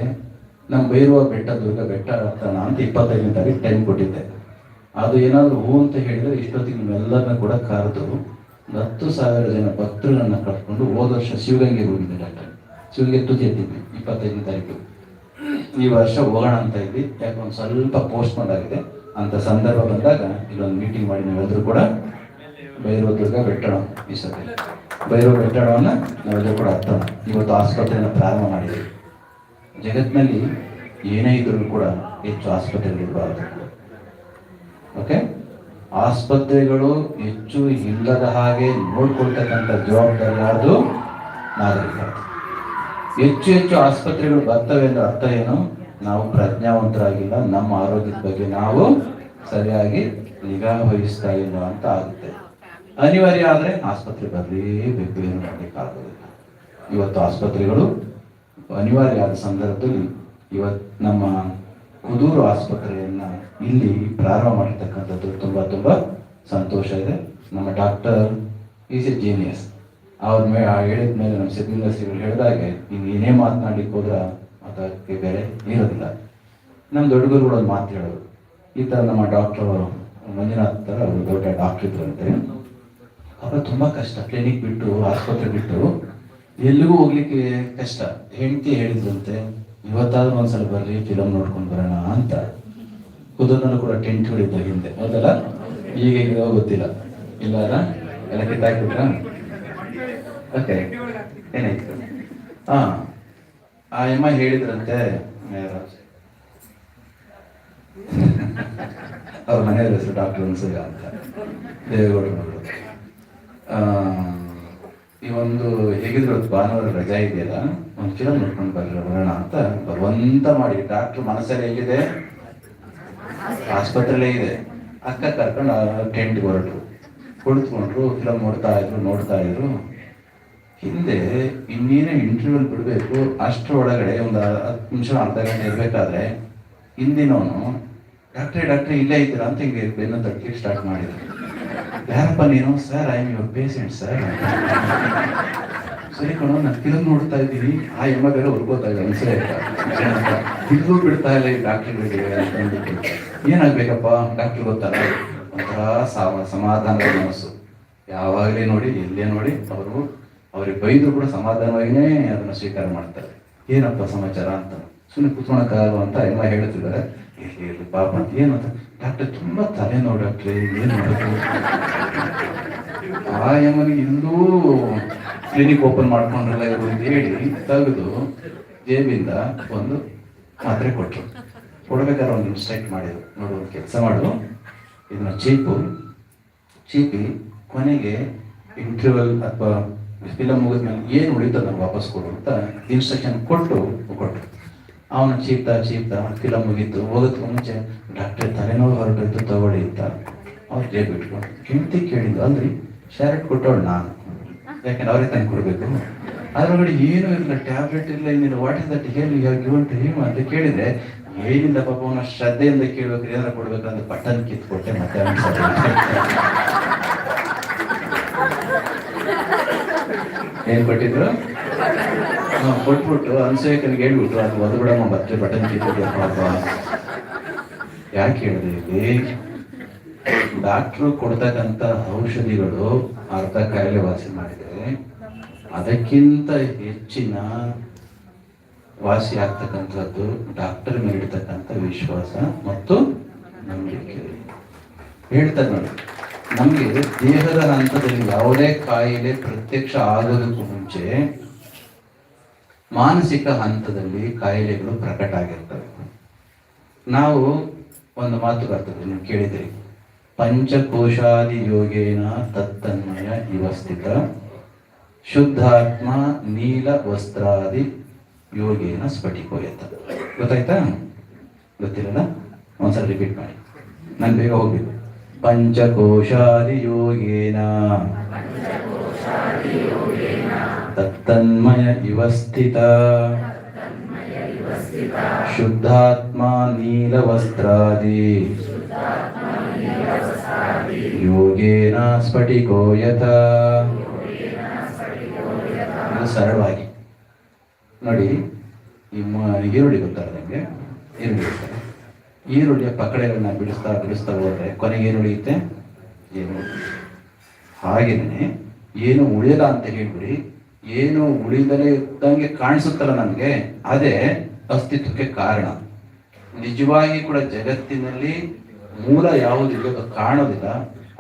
ನಮ್ಮ ಭೈರವ ಬೆಟ್ಟ ದುರ್ಗ ಬೆಟ್ಟ ಹತ್ತೋಣ ಅಂತ ಇಪ್ಪತ್ತೈದನೇ ತಾರೀಕು ಟೈಮ್ ಕೊಟ್ಟಿದ್ದೆ. ಅದು ಏನಾದರೂ ಹೂ ಅಂತ ಹೇಳಿದ್ರೆ ಇಷ್ಟೊತ್ತಿಗೆ ನಿಮ್ಮೆಲ್ಲರನ್ನ ಕೂಡ ಕರೆದು ಒಂದು ಹತ್ತು ಸಾವಿರ ಜನ ಭಕ್ತರನ್ನ ಕರ್ಕೊಂಡು ಹೋದ ವರ್ಷ ಶಿವಗಂಗೆ ಹೋಗಿದ್ದೆ ಡಾಕ್ಟರ್. ಶಿವಗಂಗೆ ತುದಿ ಎತ್ತಿದ್ವಿ ಇಪ್ಪತ್ತೈದನೇ ತಾರೀಕು. ಈ ವರ್ಷ ಹೋಗೋಣ ಅಂತ ಇದ್ವಿ. ಯಾಕೆ ಒಂದು ಸ್ವಲ್ಪ ಪೋಸ್ಟ್ ಆಗಿದೆ. ಅಂತ ಸಂದರ್ಭ ಬಂದಾಗ ಇಲ್ಲೊಂದು ಮೀಟಿಂಗ್ ಮಾಡಿ ನಾವೆಲ್ಲರೂ ಕೂಡ ಭೈರವ ದುರ್ಗ ಬೆಟ್ಟಣ ಈ ಸತಿ. ಭೈರವ ಕಟ್ಟಡವನ್ನು ನಾವೆಲ್ಲರೂ ಕೂಡ ಅರ್ಥ ಇವತ್ತು ಆಸ್ಪತ್ರೆಯನ್ನು ಪ್ರಾರಂಭ ಮಾಡಿದೆ ಜಗತ್ತಿನಲ್ಲಿ ಏನೇ ಇದ್ರೂ ಕೂಡ ಹೆಚ್ಚು ಆಸ್ಪತ್ರೆಗಳಿರಬಾರದು ಓಕೆ ಆಸ್ಪತ್ರೆಗಳು ಹೆಚ್ಚು ಇಲ್ಲದ ಹಾಗೆ ನೋಡ್ಕೊಳ್ತಕ್ಕಂಥ ಜವಾಬ್ದಾರಿ ನಾಗರಿಕ ಹೆಚ್ಚು ಹೆಚ್ಚು ಆಸ್ಪತ್ರೆಗಳು ಬರ್ತವೆ ಅಂದ್ರೆ ಅರ್ಥ ಏನು? ನಾವು ಪ್ರಜ್ಞಾವಂತರಾಗಿಲ್ಲ, ನಮ್ಮ ಆರೋಗ್ಯದ ಬಗ್ಗೆ ನಾವು ಸರಿಯಾಗಿ ನಿಗಾ ವಹಿಸ್ತಾ ಇಲ್ಲ ಅಂತ ಆಗುತ್ತೆ. ಅನಿವಾರ್ಯ ಆದ್ರೆ ಆಸ್ಪತ್ರೆ ಬರಲೇಬೇಕು, ಏನು ಮಾಡಲಿಕ್ಕಾಗೋದಿಲ್ಲ ಇವತ್ತು ಆಸ್ಪತ್ರೆಗಳು ಅನಿವಾರ್ಯ ಆದ ಸಂದರ್ಭದಲ್ಲಿ ಇವತ್ತು ನಮ್ಮ ಕುದೂರು ಆಸ್ಪತ್ರೆಯನ್ನ ಇಲ್ಲಿ ಪ್ರಾರಂಭ ಮಾಡಿರ್ತಕ್ಕಂಥದ್ದು ತುಂಬಾ ತುಂಬಾ ಸಂತೋಷ ಇದೆ. ನಮ್ಮ ಡಾಕ್ಟರ್ ಈಸ್ ಎ ಜೀನಿಯಸ್. ಅವ್ರ ಮೇ ಹೇಳಿದ ಮೇಲೆ ನಮ್ಮ ಸಿದ್ಧಲಿಂಗಸಿಗಳು ಹೇಳಿದಾಗೆ ನೀವು ಏನೇ ಮಾತನಾಡ್ಲಿಕ್ಕೆ ಹೋದ್ರೆ ಅದಕ್ಕೆ ಬೇರೆ ಇರೋದಿಲ್ಲ. ನಮ್ಮ ದೊಡ್ಡ ಗುರುಗಳು ಮಾತು ಹೇಳೋರು. ಈ ಥರ ನಮ್ಮ ಡಾಕ್ಟರ್ ಮಂಜುನಾಥ್ ಥರ ಅವರು ದೊಡ್ಡ ಡಾಕ್ಟರ್ ಇದ್ರಂತೆ ಪಾಪ ತುಂಬಾ ಕಷ್ಟ ಕ್ಲಿನಿಕ್ ಬಿಟ್ಟು, ಆಸ್ಪತ್ರೆ ಬಿಟ್ಟು, ಎಲ್ಲಿಗೂ ಹೋಗ್ಲಿಕ್ಕೆ ಕಷ್ಟ. ಹೆಂಡತಿ ಹೇಳಿದ್ರಂತೆ, ಇವತ್ತಾದ್ರೂ ಒಂದ್ಸಲ ಬರ್ರಿ ಫಿಲಮ್ ನೋಡ್ಕೊಂಡು ಬರೋಣ ಅಂತ. ಕುದುರ್ನಲ್ಲೂ ಕೂಡ ಟೆಂಟ್ ಹೊಡಿದ್ದ ಹಿಂದೆ. ಹೌದಲ್ಲ? ಈಗ ಈಗ ಗೊತ್ತಿಲ್ಲ. ಅಲ್ಲ? ಎಲ್ಲ ಕಿತ್ತಾಕ್ಬಿಟ್ರ? ಓಕೆ ಏನಾಯ್ತು? ಹಾ. ಆ ಅಮ್ಮ ಹೇಳಿದ್ರಂತೆ? ಅವ್ರ ಮನೆಯ ಹೆಸರು ಡಾಕ್ಟರ್ ಅನ್ಸುಗ ಅಂತ. ದೇವೇಗೌಡರು ಈ ಒಂದು ಹೇಗಿದ್ರು ಭಾನುವಾರ ರಜಾ ಇದೆಯಲ್ಲ, ಒಂದು ಫಿಲಮ್ ನೋಡ್ಕೊಂಡು ಬರ್ರಿ, ಬರೋಣ ಅಂತ ಬರುವಂತ ಮಾಡಿ ಡಾಕ್ಟರ್ ಮನಸ್ಸಲ್ಲಿ ಹೇಗಿದೆ? ಆಸ್ಪತ್ರೆಲೇ ಇದೆ. ಅಕ್ಕ ಕರ್ಕೊಂಡು ಟೆಂಟ್ಗೆ ಹೊರಟರು. ಕುಳಿತುಕೊಂಡ್ರು ಫಿಲಮ್ ನೋಡ್ತಾ ಇದ್ರು ನೋಡ್ತಾ ಇದ್ರು. ಹಿಂದೆ ಇನ್ನೇನೇ ಇಂಟರ್ವ್ಯೂಲ್ ಬಿಡಬೇಕು ಅಷ್ಟರೊಳಗಡೆ ಒಂದು ಹತ್ತು ನಿಮಿಷ, ಅರ್ಧ ಗಂಟೆ ಇರಬೇಕಾದ್ರೆ ಹಿಂದಿನವನು, ಡಾಕ್ಟ್ರೇ ಡಾಕ್ಟ್ರೇ, ಇಲ್ಲೇ ಇದ್ದೀರಾ? ಅಂತ ಹಿಂಗೆ ಬೆನ್ನು ತಟ್ಟಿ ಸ್ಟಾರ್ಟ್ ಮಾಡಿದ್ರು. ಯಾರಪ್ಪ ನೀನು? Sir I am your patient sir ಸರಿ ಕಣೋ, ನಾನು ಫಿಲಮ್ ನೋಡ್ತಾ ಇದ್ದೀನಿ. ಆ ಎಮ್ಮ ಬೇರೆ ಹೊರ್ಕೋತಾ ಇದೆ ಅನ್ಸಲೇ ಇಲ್ಲೂ ಬಿಡ್ತಾ ಇಲ್ಲ ಈ ಡಾಕ್ಟರ್ಗಳಿಗೆ ಅಂತ ಏನಾಗ್ಬೇಕಪ್ಪ? ಡಾಕ್ಟರ್ ಗೊತ್ತಲ್ಲ? ಒಂಥರ ಸಮ- ಸಮಾಧಾನದ ಮನಸ್ಸು. ಯಾವಾಗಲೇ ನೋಡಿ, ಎಲ್ಲೇ ನೋಡಿ, ಅವರು ಅವ್ರಿಗೆ ಬೈದ್ರು ಕೂಡ ಸಮಾಧಾನವಾಗಿಯೇ ಅದನ್ನು ಸ್ವೀಕಾರ ಮಾಡ್ತಾರೆ. ಏನಪ್ಪ ಸಮಾಚಾರ ಅಂತ. ಸುಮ್ಮನೆ ಕೂತ್ಕೊಳಕ್ಕಾಗಲ್ಲ ಅಂತ ಎಲ್ಲ ಹೇಳ್ತಿದ್ದಾರೆ. ಇರ್ಲಿ. ಪಾಪ ಏನು ಅಂತ. ಡಾಕ್ಟರ್ ತುಂಬಾ ತಲೆ ಡಾಕ್ಟ್ರೆ ಏನು ಮಾಡೋದು? ಆ ಇನ್ನೂ ಕ್ಲಿನಿಕ್ ಓಪನ್ ಮಾಡ್ಕೊಂಡ್ರಲ್ಲ ಇವರು ಹೇಳಿ ತೆಗೆದು ಜೇಬಿಂದ ಒಂದು ಮಾತ್ರೆ ಕೊಟ್ಟರು ಕೊಡ್ಬೇಕಾದ್ರೆ ಒಂದು ಇನ್ಸ್ಟ್ರಕ್ಟ್ ಮಾಡಿದ್ರು. ನೋಡು ಕೆಲಸ ಮಾಡು. ಇದನ್ನ ಚೀಪು ಚೀಪಿ ಕೊನೆಗೆ ಇಂಟರ್ವಲ್ ಅಥವಾ ಫಿಲಮ್ ಮುಗಿದ್ಮೇಲೆ ಏನು ಉಳಿತದ ವಾಪಸ್ ಕೊಡು ಅಂತ ಇನ್ಸ್ಟ್ರಕ್ಷನ್ ಕೊಟ್ಟು ಕೊಟ್ಟರು ಅವನು ಚೀಪ್ತಾ ಚೀಪ್ತಾ ಫಿಲಮ್ ಮುಗೀತು. ಹೋಗೋದಕ್ಕೂ ಮುಂಚೆ ಡಾಕ್ಟರ್ ತಲೆನೋವು ಹೊರಟೋಯ್ತು ತಗೊಳ್ಳಿ ಅಂತ ಅವ್ರು ಜೇಬ್ ಇಟ್ಕೊಂಡು ಹೆಂಡತಿ ಕೇಳಿದ್ದು, ಅಲ್ರಿ ಶರ್ಟ್ ಕೊಟ್ಟವಳು ನಾನು. ಯಾಕಂದ್ರೆ ಅವ್ರಿಗೆ ತಂದು ಕೊಡಬೇಕು. ಅದ್ರೊಳಗಡೆ ಏನೂ ಇರಲಿಲ್ಲ ಟ್ಯಾಬ್ಲೆಟ್ ಇಲ್ಲ ಏನಿಲ್ಲ ವಾಟ್ ಇಸ್ ದಟ್ ಹೇಳಿ ಗಿವನ್ ಟು ಹಿಮ್ ಅಂತ ಕೇಳಿದ್ರೆ, ಏನಿಲ್ಲ ಪಾಪ, ಅವನ ಶ್ರದ್ಧೆಯಿಂದ ಕೇಳಬೇಕು, ಏನಾರ ಅಂತ ಬಟನ್ ಕಿತ್ಕೊಟ್ಟೆ ಮತ್ತೆ ಅವ್ನ್ ಸರಿ. ಏನ್ ಕೊಟ್ಟಿದ್ರು? ಹಾ, ಕೊಟ್ಬಿಟ್ಟು ಅನ್ಸೂಯಕನಿಗೆ ಹೇಳ್ಬಿಟ್ಟು ಅದು ಒದ್ದು ಬಿಡಮ್ಮ ಮತ್ತೆ ಬಟನ್ ಪಾಪ ಯಾಕೆ ಹೇಳಿದೆ ಇಲ್ಲಿ? ಡಾಕ್ಟ್ರು ಕೊಡ್ತಕ್ಕಂತ ಔಷಧಿಗಳು ಅರ್ಧ ಕಾಯಿಲೆ ವಾಸಿ ಮಾಡಿದರೆ ಅದಕ್ಕಿಂತ ಹೆಚ್ಚಿನ ವಾಸಿ ಆಗ್ತಕ್ಕಂಥದ್ದು ಡಾಕ್ಟರ್ ನೀಡ್ತಕ್ಕಂಥ ವಿಶ್ವಾಸ ಮತ್ತು ನಂಬಿಕೆ. ಹೇಳ್ತಾರೆ ನೋಡಿ ನಮಗೆ ದೇಹದ ಹಂತದಲ್ಲಿ ಯಾವುದೇ ಕಾಯಿಲೆ ಪ್ರತ್ಯಕ್ಷ ಆಗೋದಕ್ಕೂ ಮುಂಚೆ ಮಾನಸಿಕ ಹಂತದಲ್ಲಿ ಕಾಯಿಲೆಗಳು ಪ್ರಕಟ ಆಗಿರ್ತವೆ. ನಾವು ಒಂದು ಮಾತು ಬರ್ತದೆ, ನೀವು ಕೇಳಿದ್ರಿ ಪಂಚಕೋಶಾದಿ ಯೋಗೇನ ತತ್ತನ್ಮಯ ಇವಸ್ಥಿತ ಶುದ್ಧಾತ್ಮ ನೀಲ ವಸ್ತ್ರಾದಿ ಯೋಗೇನ ಸ್ಫಟಿಕೋಯತ. ಗೊತ್ತಾಯ್ತಾ? ಗೊತ್ತಿರಲ್ಲ? ಒಂದ್ಸಲ ರಿಪೀಟ್ ಮಾಡಿ. ನಾನು ಬೇಗ ಹೋಗ್ಬೇಕು. ಪಂಚಕೋಶಾದಿ ಯೋಗೇನ. ತತ್ತನ್ಮಯ ಇವ ಸ್ಥಿತ. ಶುದ್ಧಾತ್ಮ ನೀಲವಸ್ತ್ರಾದಿ. ಯೋಗೇನ ಯಥ. ಇದು ಸರಳವಾಗಿ. ನೋಡಿ, ನಿಮ್ಮ ಈರುಳ್ಳಿ ಗೊತ್ತಲ್ಲ ನಿಮಗೆ? ಈರುಳ್ಳಿ ಗೊತ್ತಲ್ಲ. ಈರುಳ್ಳಿಯ ಪಕಡೆಗಳನ್ನ ಬಿಡಿಸ್ತಾ ಬಿಡಿಸ್ತಾ ಹೋದ್ರೆ ಕೊನೆಗೆ ಉಳಿಯುತ್ತೆ ಏನು? ಹಾಗೇನೆ ಏನು ಉಳಿಯಲ್ಲ ಅಂತ ಹೇಳ್ಬಿಡಿ. ಏನು ಉಳಿದಲೇ ಇದ್ದಂಗೆ ಕಾಣಿಸುತ್ತಲ್ಲ ನನಗೆ ಅದೇ ಅಸ್ತಿತ್ವಕ್ಕೆ ಕಾರಣ. ನಿಜವಾಗಿ ಕೂಡ ಜಗತ್ತಿನಲ್ಲಿ ಮೂಲ ಯಾವುದು ಇರೋದು ಕಾಣೋದಿಲ್ಲ.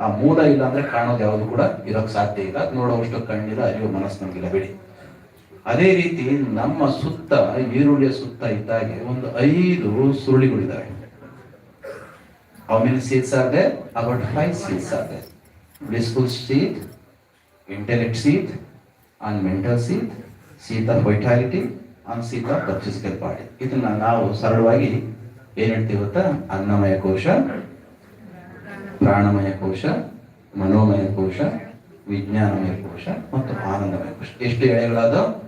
ಆ ಮೂಲ ಇಲ್ಲ ಅಂದ್ರೆ ಕಾಣೋದು ಯಾವುದು ಕೂಡ ಇರೋಕ್ ಸಾಧ್ಯ ಇಲ್ಲ. ನೋಡೋಷ್ಟು ಕಣ್ಣಿಲ್ಲ, ಅರಿವು ಮನಸ್ಸು ನಮಗಿಲ್ಲ ಬಿಡಿ ಅದೇ ರೀತಿ ನಮ್ಮ ಸುತ್ತ, ಈರುಳ್ಳಿಯ ಸುತ್ತ ಇದ್ದಾಗೆ ಒಂದು ಐದು ಸುರುಳಿಗಳಿದ್ದಾವೆ How many seeds are there? About five seeds are intellect seat and mental seat, seat of vitality, and seat of the physical body. ಇದನ್ನ ನಾವು ಸರಳವಾಗಿ ಏನ್ ಗೊತ್ತಾ? ಅನ್ನಮಯ ಕೋಶ ಪ್ರಾಣಮಯ ಕೋಶ ಮನೋಮಯ ಕೋಶ ವಿಜ್ಞಾನಮಯ ಕೋಶ ಮತ್ತು ಆನಂದಮಯ ಕೋಶ. ಎಷ್ಟು ಎಳೆಗಳಾದ